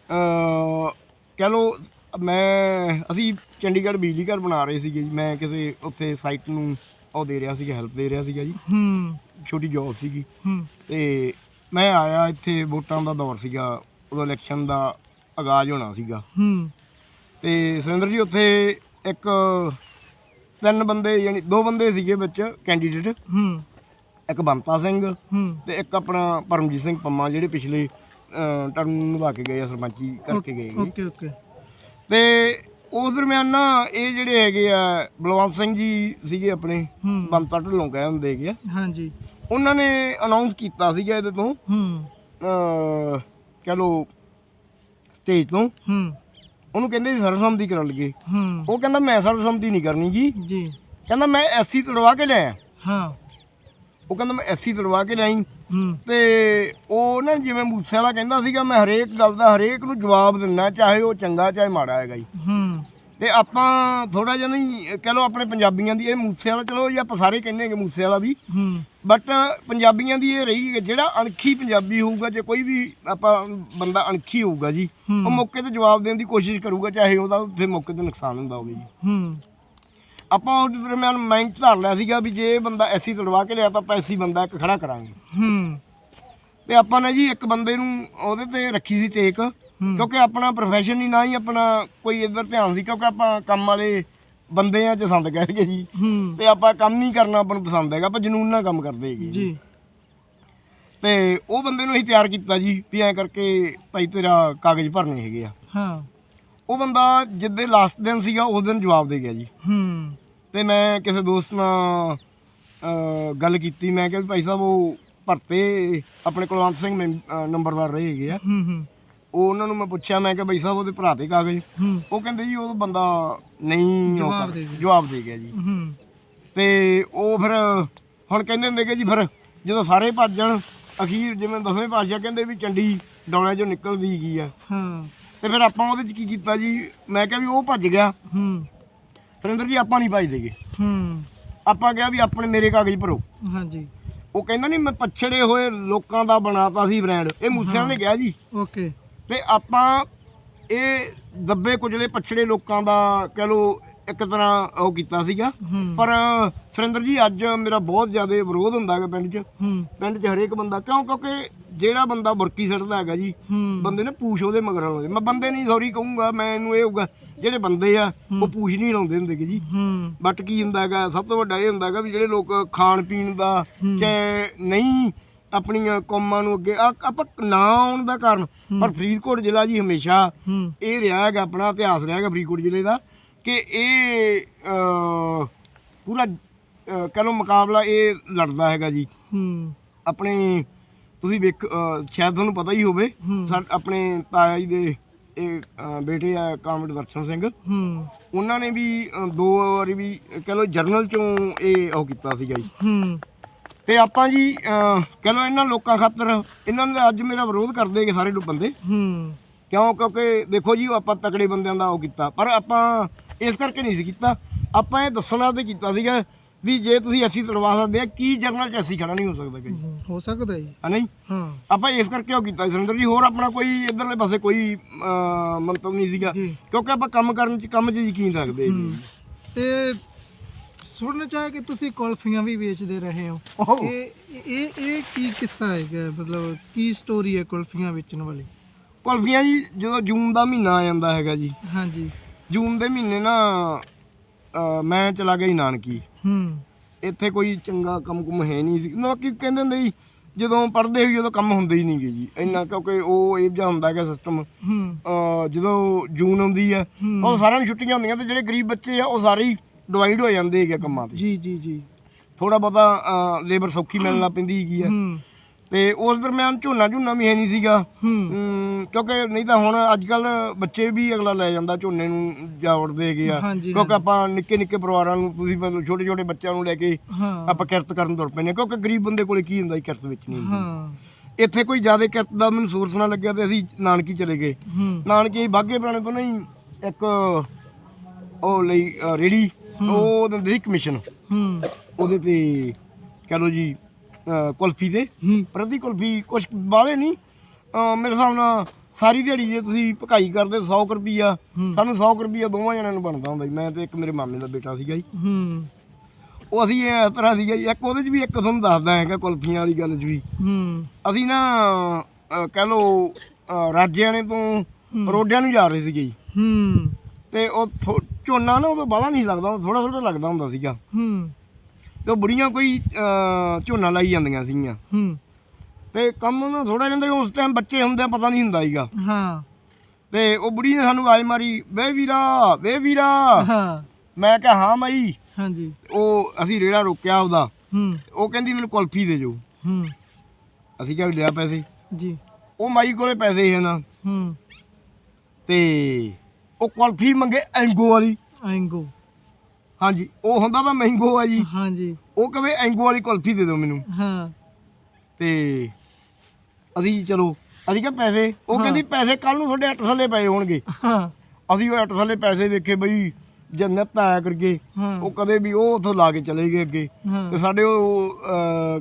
ਅ ਕਹਿ ਲੋ ਮੈਂ ਅਸੀਂ ਚੰਡੀਗੜ੍ਹ ਬਿਜਲੀ ਘਰ ਬਣਾ ਰਹੇ ਸੀਗੇ ਜੀ। ਮੈਂ ਕਿਸੇ ਉੱਥੇ ਸਾਈਟ ਨੂੰ ਉਹ ਦੇ ਰਿਹਾ ਸੀਗਾ ਹੈਲਪ ਦੇ ਰਿਹਾ ਸੀਗਾ ਜੀ। ਹੂੰ। ਛੋਟੀ ਜੌਬ ਸੀਗੀ। ਤੇ ਮੈਂ ਆਇਆ ਇੱਥੇ ਵੋਟਾਂ ਦਾ ਦੌਰ ਸੀਗਾ। ਉਦੋਂ ਇਲੈਕਸ਼ਨ ਦਾ ਆਗਾਜ਼ ਹੋਣਾ ਸੀਗਾ। ਹੂੰ। ਤੇ ਸੁਰਿੰਦਰ ਜੀ ਉੱਥੇ ਇੱਕ ਤਿੰਨ ਬੰਦੇ ਯਾਨੀ ਦੋ ਬੰਦੇ ਸੀਗੇ ਵਿੱਚ ਕੈਂਡੀਡੇਟ ਹੂੰ। ਇੱਕ ਬੰਤਾ ਸਿੰਘ ਹੂੰ। ਤੇ ਇੱਕ ਆਪਣਾ ਪਰਮਜੀਤ ਸਿੰਘ ਪੰਮਾ ਜਿਹੜੇ ਪਿਛਲੇ ਟਰਮ ਨਿਭਾ ਕੇ ਗਏ ਆ ਸਰਪੰਚੀ ਕਰਕੇ ਗਏ ਜੀ ਓਕੇ ਓਕੇ। ਤੇ ਉਸ ਦਰਮਿਆਨ ਨਾ ਇਹ ਜਿਹੜੇ ਹੈਗੇ ਆ ਬਲਵੰਤ ਸਿੰਘ ਜੀ ਸੀਗੇ ਆਪਣੇ ਹੂੰ। ਬੰਤਾ ਢਿੱਲੋਂ ਕਹਿ ਹੁੰਦੇ ਹੈਗੇ ਆ। ਹਾਂਜੀ। ਉਹਨਾਂ ਨੇ ਅਨਾਉਂਸ ਕੀਤਾ ਸੀਗਾ ਇਹਦੇ ਤੋਂ ਹੂੰ। ਅਹ, ਕਹਿ ਲਓ ਸਟੇਜ ਤੋਂ। ਹੂੰ। ਉਹਨੂੰ ਕਹਿੰਦੇ ਸੀ ਸਰਬਸੰਮਤੀ ਕਰਨ ਲੱਗੇ। ਹੂੰ। ਉਹ ਕਹਿੰਦਾ ਮੈਂ ਸਰਬਸੰਮਤੀ ਨਹੀਂ ਕਰਨੀ ਜੀ। ਜੀ। ਕਹਿੰਦਾ ਮੈਂ ਐਸੀ ਤੜਵਾ ਕੇ ਲਿਆਇਆ। ਹਾਂ। ਉਹ ਕਹਿੰਦਾ ਮੈਂ ਐਸੀ ਤੜਵਾ ਕੇ ਲਿਆਈ। ਹੂੰ। ਤੇ ਉਹ ਨਾ ਜਿਵੇਂ ਮੂਸੇ ਵਾਲਾ ਕਹਿੰਦਾ ਸੀਗਾ ਮੈਂ ਹਰੇਕ ਗੱਲ ਦਾ ਹਰੇਕ ਨੂੰ ਜਵਾਬ ਦਿੰਦਾ ਚਾਹੇ ਉਹ ਚੰਗਾ ਚਾਹੇ ਮਾੜਾ ਹੈਗਾ ਜੀ। ਹੂੰ। ਤੇ ਆਪਾਂ ਥੋੜਾ ਜਿਹਾ ਨਹੀਂ ਕਹਿ ਲਓ ਆਪਣੇ ਪੰਜਾਬੀਆਂ ਦੀ ਇਹ ਮੂਸੇ ਵਾਲਾ ਚਲੋ ਜੀ ਆਪਾਂ ਸਾਰੇ ਕਹਿੰਦੇ ਹੈਗੇ ਮੂਸੇ ਵਾਲਾ ਵੀ। ਬਟ ਪੰਜਾਬੀਆਂ ਦੀ ਇਹ ਰਹੀ ਕਿ ਜਿਹੜਾ ਅਣਖੀ ਪੰਜਾਬੀ ਹੋਊਗਾ ਜੇ ਕੋਈ ਵੀ ਆਪਾਂ ਬੰਦਾ ਅਣਖੀ ਹੋਊਗਾ ਜੀ ਉਹ ਮੌਕੇ ਤੇ ਜਵਾਬ ਦੇਣ ਦੀ ਕੋਸ਼ਿਸ਼ ਕਰੂਗਾ ਚਾਹੇ ਉਹਦਾ ਉੱਥੇ ਮੌਕੇ ਤੇ ਨੁਕਸਾਨ ਹੁੰਦਾ ਹੋਵੇ ਜੀ। ਆਪਾਂ ਉਸ ਦਰਮਿਆਨ ਮਾਈਂਡ ਧਰ ਲਿਆ ਸੀਗਾ ਵੀ ਜੇ ਬੰਦਾ ਐਸੀ ਤੜਵਾ ਕੇ ਲਿਆ ਤਾਂ ਆਪਾਂ ਐਸੀ ਬੰਦਾ ਇੱਕ ਖੜਾ ਕਰਾਂਗੇ। ਹੂੰ। ਤੇ ਆਪਾਂ ਨੇ ਜੀ ਇੱਕ ਬੰਦੇ ਨੂੰ ਉਹਦੇ ਤੇ ਰੱਖੀ ਸੀ ਟੇਕ। ਕਿਉਂਕਿ ਆਪਣਾ ਪ੍ਰੋਫੈਸ਼ਨ ਹੀ ਨਾ ਹੀ ਆਪਣਾ ਕੋਈ ਇੱਧਰ ਧਿਆਨ ਸੀ ਕਿਉਂਕਿ ਆਪਾਂ ਕੰਮ ਵਾਲੇ ਬੰਦੇ ਆ ਪਸੰਦ ਕਹਿ ਗਏ ਜੀ। ਤੇ ਆਪਾਂ ਕੰਮ ਹੀ ਕਰਨਾ ਆਪਾਂ ਨੂੰ ਪਸੰਦ ਹੈਗਾ ਆਪਾਂ ਜਨੂਨ ਨਾਲ ਕੰਮ ਕਰਦੇ ਹੈਗੇ ਜੀ। ਤੇ ਉਹ ਬੰਦੇ ਨੂੰ ਅਸੀਂ ਤਿਆਰ ਕੀਤਾ ਜੀ ਵੀ ਐਂ ਕਰਕੇ ਭਾਈ ਤੇਰਾ ਕਾਗਜ਼ ਭਰਨੇ ਹੈਗੇ ਆ। ਹਾਂ। ਉਹ ਬੰਦਾ ਜਿੱਦੇ ਲਾਸਟ ਦਿਨ ਸੀਗਾ ਉਸ ਦਿਨ ਜਵਾਬ ਦੇ ਗਿਆ ਜੀ। ਹੂੰ। ਤੇ ਮੈਂ ਕਿਸੇ ਦੋਸਤ ਨਾਲ ਗੱਲ ਕੀਤੀ ਮੈਂ ਕਿਹਾ ਭਾਈ ਸਾਹਿਬ ਉਹ ਭਰਤੇ ਆਪਣੇ ਕੁਲਵੰਤ ਸਿੰਘ ਨੰਬਰਦਾਰ ਰਹੇ ਹੈਗੇ ਆ। ਹੂੰ ਹੂੰ। ਉਹ ਉਹਨਾਂ ਨੂੰ ਮੈਂ ਪੁੱਛਿਆ ਮੈਂ ਕਿਹਾ ਭਾਈ ਸਾਹਿਬ ਉਹਦੇ ਭਰਾ ਤੇ ਕਾਗਜ਼। ਹੂੰ। ਉਹ ਕਹਿੰਦੇ ਜੀ ਉਹ ਬੰਦਾ ਨਹੀਂ ਉਹ ਜਵਾਬ ਕਰ- ਦੇ ਗਿਆ। ਜਵਾਬ ਦੇ ਗਿਆ ਜੀ। ਹੂੰ। ਤੇ ਉਹ ਫਿਰ ਹੁਣ ਕਹਿੰਦੇ ਹੁੰਦੇ ਕਿ ਜੀ ਫਿਰ ਜਦੋਂ ਸਾਰੇ ਭੱਜ ਜਾਣ ਅਖੀਰ ਜਿਵੇਂ ਦਸਵੇਂ ਪਾਤਸ਼ਾਹ ਕਹਿੰਦੇ ਵੀ ਚੰਡੀ ਡੌਲਿਆਂ ਚੋਂ ਨਿਕਲਦੀ ਗਈ ਆ? ਹਾਂ। ਤੇ ਫਿਰ ਆਪਾਂ ਉਹਦੇ ਚ ਕੀ ਕੀਤਾ ਜੀ? ਮੈਂ ਕਿਹਾ ਵੀ ਉਹ ਭੱਜ ਗਿਆ। ਹੂੰ। ਸੁਰਿੰਦਰ ਜੀ ਆਪਾਂ ਨਹੀਂ ਭੱਜਦੇਗੇ ਹੂੰ। ਆਪਾਂ ਕਿਹਾ ਵੀ ਆਪਣੇ ਮੇਰੇ ਕਾਗਜ਼ ਭਰੋ। ਹਾਂਜੀ। ਉਹ ਕਹਿੰਦਾ ਨਹੀਂ ਮੈਂ ਪਛੜੇ ਹੋਏ ਲੋਕਾਂ ਦਾ ਬਣਾਤਾ ਸੀ ਬ੍ਰਾਂਡ। ਇਹ ਮੂਸਿਆਂ ਨੇ ਕਿਹਾ ਜੀ। ਓਕੇ। ਤੇ ਆਪਾਂ ਇਹ ਦੱਬੇ ਕੁਚਲੇ ਪਛੜੇ ਲੋਕਾਂ ਦਾ ਕਹ ਲੋ ਇੱਕ ਤਰ੍ਹਾਂ ਉਹ ਕੀਤਾ ਸੀਗਾ। ਪਰ ਸੁਰਿੰਦਰ ਜੀ ਅੱਜ ਮੇਰਾ ਬਹੁਤ ਜ਼ਿਆਦਾ ਵਿਰੋਧ ਹੁੰਦਾ ਹੈਗਾ ਪਿੰਡ 'ਚ। ਪਿੰਡ 'ਚ ਹਰੇਕ ਬੰਦਾ ਕਿਉਂ? ਕਿਉਂਕਿ ਜਿਹੜਾ ਬੰਦਾ ਬੁਰਕੀ ਸੱਟਦਾ ਹੈਗਾ ਜੀ ਬੰਦੇ ਨੇ ਪੂਛ ਉਹਦੇ ਮਗਰ ਲਾਉਂਦੇ ਮੈਂ ਬੰਦੇ ਨਹੀਂ ਸੌਰੀ ਕਹੂੰਗਾ ਮੈਂ ਇਹਨੂੰ ਇਹ ਹੋਊਗਾ ਜਿਹੜੇ ਬੰਦੇ ਆ ਉਹ ਪੂਛ ਨਹੀਂ ਲਾਉਂਦੇ ਹੁੰਦੇ ਜੀ। ਬਟ ਕੀ ਹੁੰਦਾ ਹੈਗਾ ਸਭ ਤੋਂ ਵੱਡਾ ਇਹ ਹੁੰਦਾ ਹੈਗਾ ਵੀ ਜਿਹੜੇ ਲੋਕ ਖਾਣ ਪੀਣ ਦਾ ਚਾਹੇ ਨਹੀਂ ਆਪਣੀਆਂ ਕੌਮਾਂ ਨੂੰ ਅੱਗੇ ਆ- ਆਪਾਂ ਨਾ ਆਉਣ ਦਾ ਕਾਰਨ। ਪਰ ਫਰੀਦਕੋਟ ਜ਼ਿਲ੍ਹਾ ਜੀ ਹਮੇਸ਼ਾ ਹੂੰ। ਇਹ ਰਿਹਾ ਹੈਗਾ ਆਪਣਾ ਇਤਿਹਾਸ ਰਿਹਾ ਹੈਗਾ ਫਰੀਦਕੋਟ ਜ਼ਿਲ੍ਹੇ ਦਾ ਕਿ ਇਹ ਅਹ, ਪੂਰਾ ਅਹ, ਕਹਿ ਲਓ ਮੁਕਾਬਲਾ ਇਹ ਲੜਦਾ ਹੈਗਾ ਜੀ। ਹੂੰ। ਆਪਣੇ ਤੁਸੀਂ ਵੇਖ ਅਹ, ਸ਼ਾਇਦ ਤੁਹਾਨੂੰ ਪਤਾ ਹੀ ਹੋਵੇ ਹੂੰ। ਸਾ- ਆਪਣੇ ਤਾਇਆ ਜੀ ਦੇ ਇਹ ਅਹ, ਬੇਟੇ ਆ ਕਾਮਰੇਡ ਦਰਸ਼ਨ ਸਿੰਘ। ਹੂੰ। ਉਹਨਾਂ ਨੇ ਵੀ ਅਹ, ਦੋ ਵਾਰੀ ਵੀ ਅਹ, ਕਹਿ ਲਓ ਜਰਨਲ ਚੋਂ ਇਹ ਉਹ ਕੀਤਾ ਸੀਗਾ ਜੀ। ਹੂੰ। ਤੇ ਆਪਾਂ ਜੀ ਕਹਿ ਲਓ ਇਹਨਾਂ ਲੋਕਾਂ ਖਾਤਰ ਇਹਨਾਂ ਨੇ ਅੱਜ ਮੇਰਾ ਵਿਰੋਧ ਕਰਦੇ ਹੈਗੇ ਸਾਰੇ ਬੰਦੇ। ਹੂੰ। ਕਿਉਂ? ਕਿਉਂਕਿ ਦੇਖੋ ਜੀ ਆਪਾਂ ਤਕੜੇ ਬੰਦਿਆਂ ਦਾ ਉਹ ਕੀਤਾ। ਪਰ ਆਪਾਂ ਇਸ ਕਰਕੇ ਨਹੀਂ ਸੀ ਕੀਤਾ। ਆਪਾਂ ਇਹ ਦੱਸਣਾ ਤੇ ਕੀਤਾ ਸੀਗਾ ਵੀ ਜੇ ਤੁਸੀਂ ਅਸੀਂ ਤੜਵਾ ਸਕਦੇ ਆ ਕੀ ਜਰਨਲ ਚ ਅਸੀਂ ਖੜਾ ਨਹੀਂ ਹੋ ਸਕਦਾ ਕਿ ਹੋ ਸਕਦਾ ਜੀ। ਹੈ ਨਹੀਂ? ਹਾਂ। ਆਪਾਂ ਇਸ ਕਰਕੇ ਉਹ ਕੀਤਾ ਸੁਰਿੰਦਰ ਜੀ ਹੋਰ ਆਪਣਾ ਕੋਈ ਇਧਰਲੇ ਪਾਸੇ ਕੋਈ ਮੰਤਵ ਨਹੀਂ ਸੀਗਾ। ਜੀ। ਕਿਉਂਕਿ ਆਪਾਂ ਕੰਮ ਕਰਨ ਚ ਕੰਮ 'ਚ ਯਕੀਨ ਰੱਖਦੇ ਹੂੰ। ਤੇ ਸੁਣਨਾ ਚਾਹ ਕਿ ਤੁਸੀਂ ਕੁਲਫੀਆਂ ਵੀ ਵੇਚਦੇ ਰਹੇ ਹੋ। ਇਹ ਇਹ ਇਹ ਕੀ ਕਿੱਸਾ ਹੈਗਾ? ਮਤਲਬ ਕੀ ਸਟੋਰੀ ਹੈ ਕੁਲਫੀਆਂ ਵੇਚਣ ਵਾਲੀ? ਕੁਲਫੀਆਂ ਜੀ ਜਦੋਂ ਜੂਨ ਦਾ ਮਹੀਨਾ ਆ ਜਾਂਦਾ ਹੈਗਾ ਜੀ। ਹਾਂਜੀ। ਜੂਨ ਦੇ ਮਹੀਨੇ ਨਾ ਅਹ, ਮੈਂ ਚਲਾ ਗਿਆ ਜੀ ਨਾਨਕੀ। ਹੂੰ। ਇੱਥੇ ਕੋਈ ਚੰਗਾ ਕੰਮ ਕੁਮ ਹੈ ਨਹੀਂ ਸੀ। ਲੋਕੀ ਕਹਿੰਦੇ ਹੁੰਦੇ ਜੀ ਜਦੋਂ ਪੜ੍ਹਦੇ ਹੋਈ ਉਦੋਂ ਕੰਮ ਹੁੰਦੇ ਹੀ ਨਹੀਂ ਗੇ ਜੀ। ਇੰਨਾ ਕਿਉਂਕਿ ਉਹ ਇਹ ਜਿਹਾ ਹੁੰਦਾ ਹੈਗਾ ਸਿਸਟਮ ਹੂੰ। ਜਦੋਂ ਜੂਨ ਆਉਂਦੀ ਹੂੰ। ਉਹ ਸਾਰਿਆਂ ਨੂੰ ਛੁੱਟੀਆਂ ਹੁੰਦੀਆਂ ਤੇ ਜਿਹੜੇ ਗਰੀਬ ਬੱਚੇ ਆ ਉਹ ਸਾਰੇ ਹੀ ਡਿਵਾਈਡ ਹੋ ਜਾਂਦੇ ਹੈਗੇ ਕੰਮਾਂ ਤੇ। ਜੀ ਜੀ ਜੀ। ਥੋੜਾ ਬਹੁਤਾ ਲੇਬਰ ਸੌਖੀ ਮਿਲਣ ਲੱਗ ਪੈਂਦੀ ਹੈਗੀ ਆ। ਹੂੰ। ਤੇ ਉਸ ਦਰਮਿਆਨ ਝੋਨਾ ਝੋਨਾ ਵੀ ਹੈ ਨਹੀਂ ਸੀਗਾ। ਕਿਉਂਕਿ ਨਹੀਂ ਤਾਂ ਹੁਣ ਅੱਜ ਕੱਲ ਬੱਚੇ ਵੀ ਅਗਲਾ ਲੈ ਜਾਂਦਾ ਝੋਨੇ ਨੂੰ ਜਾਵੜਦੇ ਹੈਗੇ ਆ। ਹਾਂਜੀ, ਕਿਉਂਕਿ ਆਪਾਂ ਨਿੱਕੇ ਨਿੱਕੇ ਪਰਿਵਾਰਾਂ ਨੂੰ ਤੁਸੀਂ ਮਤਲਬ ਛੋਟੇ ਛੋਟੇ ਬੱਚਿਆਂ ਨੂੰ ਲੈ ਕੇ ਆਪਾਂ ਕਿਰਤ ਕਰਨ ਤੁਰ ਪੈਂਦੇ ਕਿਉਂਕਿ ਗਰੀਬ ਬੰਦੇ ਕੋਲੇ ਕੀ ਹੁੰਦਾ ਕਿਰਤ ਵਿੱਚ ਨਹੀਂ ਹੁੰਦੀ। ਇੱਥੇ ਕੋਈ ਜ਼ਿਆਦਾ ਕਿਰਤ ਦਾ ਮੈਨੂੰ ਸੋਰਸ ਨਾ ਲੱਗਿਆ ਤੇ ਅਸੀਂ ਨਾਨਕੀ ਚਲੇ ਗਏ। ਨਾਨਕੀ ਬਾਗੇ ਪੁਰਾਣੇ ਤੋਂ ਨਹੀਂ ਇੱਕ ਉਹ ਲਈ ਰੇੜੀ। ਉਹ ਦਿੰਦੇ ਸੀ ਕਮਿਸ਼ਨ ਹੂੰ। ਉਹਦੇ ਤੇ ਕਹ ਲਓ ਜੀ ਕੁਲਫੀ ਦੇ। ਪ੍ਰਤੀ ਕੁਲਫੀ ਕੁਛ ਬਾਲੇ ਨਹੀਂ। ਮੇਰੇ ਹਿਸਾਬ ਨਾਲ ਸਾਰੀ ਦਿਹਾੜੀ ਜੇ ਤੁਸੀਂ ਭਕਾਈ ਕਰਦੇ 100 ਰੁਪਿਆ ਹੂੰ। ਸਾਨੂੰ 100 ਰੁਪਿਆ ਦੋਵਾਂ ਜਣਿਆਂ ਨੂੰ ਬਣਦਾ ਹੁੰਦਾ ਜੀ। ਮੈਂ ਤੇ ਇੱਕ ਮੇਰੇ ਮਾਮੇ ਦਾ ਬੇਟਾ ਸੀਗਾ ਜੀ। ਹੂੰ। ਉਹ ਅਸੀਂ ਇਸ ਤਰ੍ਹਾਂ ਸੀਗਾ ਜੀ। ਇੱਕ ਉਹਦੇ 'ਚ ਵੀ ਇੱਕ ਤੁਹਾਨੂੰ ਦੱਸਦਾ ਹੈਗਾ ਕੁਲਫੀਆਂ ਵਾਲੀ ਗੱਲ 'ਚ ਵੀ। ਹੂੰ। ਅਸੀਂ ਨਾ ਅਹ, ਕਹਿ ਅਹ, ਰਾਜਿਆਣੇ ਤੋਂ ਰੋਡਿਆਂ ਨੂੰ ਜਾ ਰਹੇ ਸੀਗੇ ਜੀ। ਹੂੰ। ਤੇ ਉਹ ਥੋ- ਝੋਨਾ ਨਾ ਉਹ ਬਾਹਲਾ ਨਹੀਂ ਲੱਗਦਾ ਥੋੜਾ ਥੋੜਾ ਲੱਗਦਾ ਹੁੰਦਾ ਸੀਗਾ। ਹੂੰ। ਤੇ ਉਹ ਬੁੜੀਆਂ ਕੋਈ ਅਹ, ਝੋਨਾ ਲਾਈ ਜਾਂਦੀਆਂ ਸੀਗੀਆਂ। ਹੂੰ। ਤੇ ਕੰਮ ਨਾ ਥੋੜਾ ਜਾਂਦਾ ਉਸ ਟਾਈਮ ਬੱਚੇ ਹੁੰਦੇ ਆ, ਪਤਾ ਨਹੀਂ ਹੁੰਦਾ ਸੀਗਾ। ਹਾਂ। ਤੇ ਉਹ ਬੁੜੀ ਨੇ ਸਾਨੂੰ ਆਵਾਜ਼ ਮਾਰੀ ਵੇ ਵੀਰਾ ਵੇ ਵੀਰਾ। ਹਾਂ। ਮੈਂ ਕਿਹਾ ਹਾਂ ਮਾਈ ਹਾਂਜੀ। ਉਹ ਅਸੀਂ ਰੇੜਾ ਰੋਕਿਆ ਉਹਦਾ। ਹੂੰ। ਉਹ ਕਹਿੰਦੀ ਮੈਨੂੰ ਕੁਲਫੀ ਦੇ ਜੋ ਹੂੰ। ਅਸੀਂ ਕਿਹਾ ਵੀ ਲਿਆ ਪੈਸੇ। ਜੀ। ਉਹ ਮਾਈ ਕੋਲੇ ਪੈਸੇ ਹੈ ਨਾ। ਹੂੰ। ਤੇ ਉਹ ਕੁਲਫੀ ਮੰਗੇ ਐਂਗੋ ਵਾਲੀ। ਐਂਗੋ। ਹਾਂਜੀ ਉਹ ਹੁੰਦਾ ਤਾਂ ਮੈਂਗੋ ਆ ਜੀ। ਹਾਂਜੀ। ਉਹ ਕਹੇ ਐਂਗੋ ਵਾਲੀ ਕੁਲਫੀ ਦੇ ਦਿਓ ਮੈਨੂੰ। ਹਾਂ। ਤੇ ਅਸੀਂ ਚਲੋ ਅਸੀਂ ਕਿਹਾ ਪੈਸੇ ਉਹ ਕਹਿੰਦੀ ਪੈਸੇ ਕੱਲ ਨੂੰ ਤੁਹਾਡੇ ਅੱਟ ਥੱਲੇ ਪਏ ਹੋਣਗੇ। ਹਾਂ। ਅਸੀਂ ਉਹ ਅੱਟ ਥੱਲੇ ਪੈਸੇ ਵੇਖੇ ਬਈ ਜੰਨਤ ਆਇਆ ਕਰਕੇ ਹਾਂ। ਉਹ ਕਦੇ ਵੀ ਉਹ ਉਥੋਂ ਲਾ ਕੇ ਚਲੇ ਗਏ ਅੱਗੇ। ਹਾਂ। ਤੇ ਸਾਡੇ ਉਹ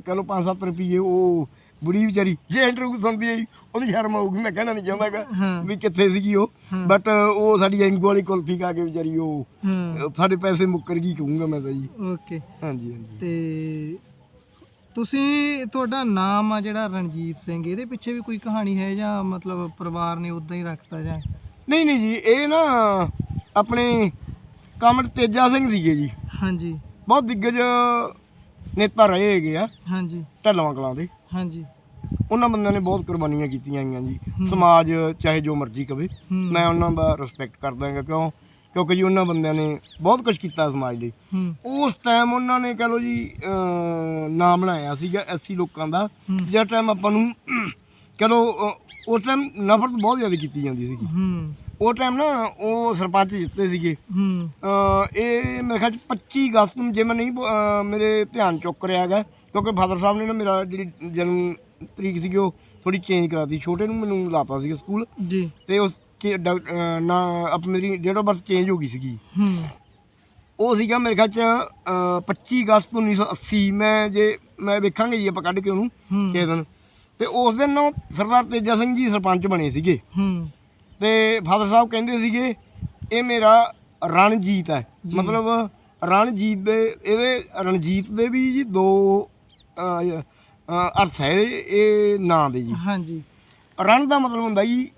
ਕਹਿ ਲਓ 5-7 ਰੁਪਏ ਉਹ ਬੁੜੀ ਵਿਚਾਰੀ ਜੇ ਇੰਟਰਵਿਊ ਸੁਣਦੀ ਆਈ ਉਹਨੂੰ ਸ਼ਰਮ ਆਊਗੀ ਮੈਂ ਕਹਿਣਾ ਨਹੀਂ ਚਾਹੁੰਦਾਗਾ ਵੀ ਕਿੱਥੇ ਸੀਗੀ ਉਹ। ਬਟ ਉਹ ਸਾਡੀ ਐਂਗੋ ਵਾਲੀ ਕੁਲਫੀ ਖਾ ਕੇ ਵਿਚਾਰੀ ਉਹ ਸਾਡੇ ਪੈਸੇ ਮੁੱਕਰ ਗਈ ਕਹੂੰਗਾ ਮੈਂ ਤਾਂ ਜੀ। ਓਕੇ ਹਾਂਜੀ ਹਾਂਜੀ। ਤੇ ਤੁਸੀਂ ਤੁਹਾਡਾ ਨਾਮ ਆ ਜਿਹੜਾ ਰਣਜੀਤ ਸਿੰਘ ਇਹਦੇ ਪਿੱਛੇ ਵੀ ਕੋਈ ਕਹਾਣੀ ਹੈ ਜਾਂ ਮਤਲਬ ਪਰਿਵਾਰ ਨੇ ਉਦਾਂ ਹੀ ਰੱਖਤਾ ਜਾਂ? ਨਹੀਂ ਨਹੀਂ ਜੀ ਇਹ ਨਾ ਆਪਣੇ ਕਮਰ ਤੇਜਾ ਸਿੰਘ ਸੀਗੇ ਜੀ। ਹਾਂਜੀ। ਬਹੁਤ ਦਿੱਗਜ ਨੇਤਾ ਰਹੇ ਹੈਗੇ ਆ। ਹਾਂਜੀ। ਢੱਲਵਾਂ ਕਲਾਂ ਦੇ। ਹਾਂਜੀ। ਉਹਨਾਂ ਬੰਦਿਆਂ ਨੇ ਬਹੁਤ ਕੁਰਬਾਨੀਆਂ ਕੀਤੀਆਂ ਆਈਆਂ ਜੀ। ਸਮਾਜ ਚਾਹੇ ਜੋ ਮਰਜ਼ੀ ਕਵੇ। ਮੈਂ ਉਹਨਾਂ ਦਾ ਰਿਸਪੈਕਟ ਕਰਦਾ ਹਾਂ ਕਿਉਂ? ਕਿਉਂਕਿ ਜੀ ਉਹਨਾਂ ਬੰਦਿਆਂ ਨੇ ਬਹੁਤ ਕੁਝ ਕੀਤਾ ਸਮਾਜ ਲਈ। ਉਸ ਟਾਈਮ ਉਹਨਾਂ ਨੇ ਕਹ ਲਓ ਜੀ ਨਾਮ ਬਣਾਇਆ ਸੀਗਾ ਐਸੀ ਲੋਕਾਂ ਦਾ। ਜਿਹੜਾ ਟਾਈਮ ਆਪਾਂ ਨੂੰ ਕਹ ਅਹ, ਉਸ ਟਾਈਮ ਨਫ਼ਰਤ ਬਹੁਤ ਜ਼ਿਆਦਾ ਕੀਤੀ ਜਾਂਦੀ ਸੀਗੀ। ਉਹ ਟਾਈਮ ਨਾ ਉਹ ਸਰਪੰਚ ਜਿੱਤੇ ਸੀਗੇ। ਇਹ ਮੇਰੇ ਖਿਆਲ ਚ 25 ਅਗਸਤ ਨੂੰ ਜੇ ਮੈਂ ਨਹੀਂ ਮੇਰੇ ਧਿਆਨ ਚੁੱਕ ਰਿਹਾ ਹੈਗਾ ਕਿਉਂਕਿ ਫਾਦਰ ਸਾਹਿਬ ਨੇ ਨਾ ਮੇਰਾ ਜਿਹੜੀ ਜਨਮ ਤਰੀਕ ਸੀਗੀ ਉਹ ਥੋੜੀ ਚੇਂਜ ਕਰਾਤੀ। ਛੋਟੇ ਨੂੰ ਮੈਨੂੰ ਲਾਤਾ ਸੀਗਾ ਸਕੂਲ। ਜੀ। ਤੇ ਉਸ ਕੇ- ਡਾਕ- ਅਹ ਨਾ ਆਪ ਮੇਰੀ ਡੇਟ ਆਫ ਬਰਥ ਚੇਂਜ ਹੋ ਗਈ ਸੀਗੀ। ਹੂੰ। ਉਹ ਸੀਗਾ ਮੇਰੇ ਖਿਆਲ ਚ ਅਹ 25 ਅਗਸਤ 1980 ਮੈਂ ਜੇ ਮੈਂ ਵੇਖਾਂਗੇ ਜੀ ਆਪਾਂ ਕੱਢ ਕੇ ਉਹਨੂੰ ਹੂੰ। ਕਿਸੇ ਦਿਨ। ਤੇ ਉਸ ਦਿਨ ਨਾ ਸਰਦਾਰ ਤੇਜਾ ਸਿੰਘ ਜੀ ਸਰਪੰਚ ਬਣੇ ਸੀਗੇ। ਹੂੰ। ਤੇ ਫਾਦਰ ਸਾਹਿਬ ਕਹਿੰਦੇ ਸੀਗੇ ਇਹ ਮੇਰਾ ਰਣਜੀਤ ਹੈ। ਮਤਲਬ ਰਣਜੀਤ ਦੇ ਇਹਦੇ ਰਣਜੀਤ ਦੇ ਵੀ ਜੀ ਦੋ ਅਹ, ਅਰਥ ਹੈ ਇਹ- ਨਾਂ ਦੇ ਜੀ। ਹਾਂਜੀ। ਰਣ ਦਾ ਮਤਲਬ ਹੁੰਦਾ ਜੀ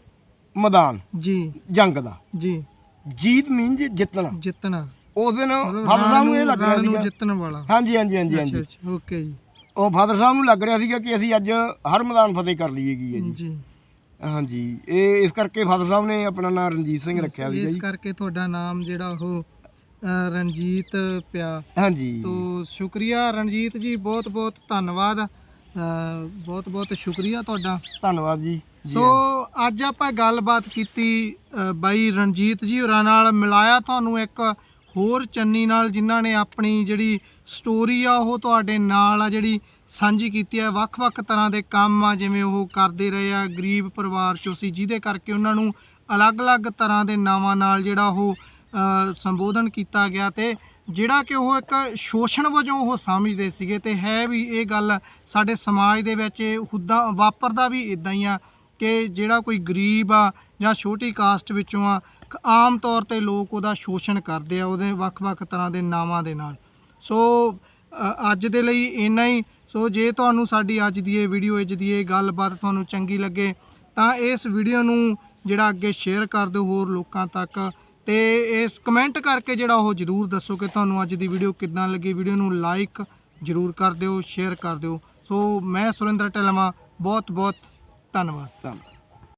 ਮੈਦਾਨ ਜੀ। ਜੰਗ ਦਾ। ਜੀ। ਜੀਤ ਮੀਨਜ ਜਿੱਤਣਾ। ਜਿੱਤਣਾ। ਉਸ ਦਿਨ ਫਾਦਰ ਸਾਹਿਬ ਨੂੰ ਇਹ ਲੱਗ ਰਿਹਾ ਸੀਗਾ। ਜਿੱਤਣ ਵਾਲਾ। ਹਾਂਜੀ ਹਾਂਜੀ ਹਾਂਜੀ ਹਾਂਜੀ। ਓਕੇ ਜੀ। ਉਹ ਫਾਦਰ ਸਾਹਿਬ ਨੂੰ ਲੱਗ ਰਿਹਾ ਸੀਗਾ ਕਿ ਅਸੀਂ ਅੱਜ ਹਰ ਮੈਦਾਨ ਫਤਿਹ ਕਰ ਲਈਏਗੀ ਹੈ ਜੀ। ਜੀ। ਹਾਂਜੀ ਇਹ ਇਸ ਕਰਕੇ ਫਾਦਰ ਸਾਹਿਬ ਨੇ ਆਪਣਾ ਨਾਮ ਰਣਜੀਤ ਸਿੰਘ ਰੱਖਿਆ ਸੀਗਾ ਇਸ ਜੀ। ਕਰਕੇ ਤੁਹਾਡਾ ਨਾਮ ਜਿਹੜਾ ਉਹ ਰਣਜੀਤ ਪਿਆ। ਹਾਂਜੀ। ਤੋ ਸ਼ੁਕਰੀਆ ਰਣਜੀਤ ਜੀ ਬਹੁਤ ਬਹੁਤ ਧੰਨਵਾਦ। ਬਹੁਤ ਬਹੁਤ ਸ਼ੁਕਰੀਆ ਤੁਹਾਡਾ। ਧੰਨਵਾਦ ਜੀ। ਸੋ ਅੱਜ ਆਪਾਂ ਗੱਲਬਾਤ ਕੀਤੀ ਬਾਈ ਰਣਜੀਤ ਜੀ ਹੋਰਾਂ ਨਾਲ। ਮਿਲਾਇਆ ਤੁਹਾਨੂੰ ਇੱਕ ਹੋਰ ਚੰਨੀ ਨਾਲ ਜਿਨ੍ਹਾਂ ਨੇ ਆਪਣੀ ਜਿਹੜੀ ਸਟੋਰੀ ਆ ਉਹ ਤੁਹਾਡੇ ਨਾਲ ਆ ਜਿਹੜੀ ਸਾਂਝੀ ਕੀਤੀ ਹੈ ਵੱਖ-ਵੱਖ ਤਰ੍ਹਾਂ ਦੇ ਕੰਮ ਆ ਜਿਵੇਂ ਉਹ ਕਰਦੇ ਰਹੇ ਆ ਗਰੀਬ ਪਰਿਵਾਰ ਚੋਂ ਸੀ ਜਿਹਦੇ ਕਰਕੇ ਉਹਨਾਂ ਨੂੰ ਅਲੱਗ-ਅਲੱਗ ਤਰ੍ਹਾਂ ਦੇ ਨਾਵਾਂ ਨਾਲ ਜਿਹੜਾ ਉਹ ਸੰਬੋਧਨ ਕੀਤਾ ਗਿਆ ਤੇ ਜਿਹੜਾ ਕਿ ਉਹ ਇੱਕ ਸ਼ੋਸ਼ਣ ਵਜੋਂ ਉਹ ਸਮਝਦੇ ਸੀਗੇ ਤੇ ਹੈ ਵੀ ਇਹ ਗੱਲ ਸਾਡੇ ਸਮਾਜ ਦੇ ਵਿੱਚ ਇਹ ਹੁੱਦਾ ਵਾਪਰਦਾ ਵੀ ਇਦਾਂ ਹੀ ਆ ਕਿ ਜਿਹੜਾ ਕੋਈ ਗਰੀਬ ਆ ਜਾਂ ਛੋਟੀ ਕਾਸਟ ਵਿੱਚੋਂ ਆ ਆਮ ਤੌਰ ਤੇ ਲੋਕ ਉਹਦਾ ਸ਼ੋਸ਼ਣ ਕਰਦੇ ਆ ਉਹਦੇ ਵੱਖ-ਵੱਖ ਤਰ੍ਹਾਂ ਦੇ ਨਾਵਾਂ ਦੇ ਨਾਲ। ਸੋ ਅੱਜ ਦੇ ਲਈ ਇੰਨਾ ਹੀ। ਸੋ, ਜੇ ਤੁਹਾਨੂੰ ਸਾਡੀ ਅੱਜ ਦੀ ਇਹ ਵੀਡੀਓ, ਅੱਜ ਦੀ ਇਹ ਗੱਲਬਾਤ ਤੁਹਾਨੂੰ ਚੰਗੀ ਲੱਗੇ, ਤਾਂ ਇਸ ਵੀਡੀਓ ਨੂੰ ਜਿਹੜਾ ਅੱਗੇ ਸ਼ੇਅਰ ਕਰ ਦਿਓ ਹੋਰ ਲੋਕਾਂ ਤੱਕ। ਤੇ ਇਸ ਕਮੈਂਟ ਕਰਕੇ ਜਿਹੜਾ ਉਹ ਜਰੂਰ ਦੱਸੋ ਕਿ ਤੁਹਾਨੂੰ ਅੱਜ ਦੀ ਵੀਡੀਓ ਕਿੱਦਾਂ ਲੱਗੀ। ਵੀਡੀਓ ਨੂੰ ਲਾਈਕ ਜਰੂਰ ਕਰ ਦਿਓ ਸ਼ੇਅਰ ਕਰ ਦਿਓ। ਸੋ ਮੈਂ ਸੁਰਿੰਦਰ ਢਲਮਾ ਬਹੁਤ ਬਹੁਤ ਧੰਨਵਾਦ। ਧੰਨਵਾਦ।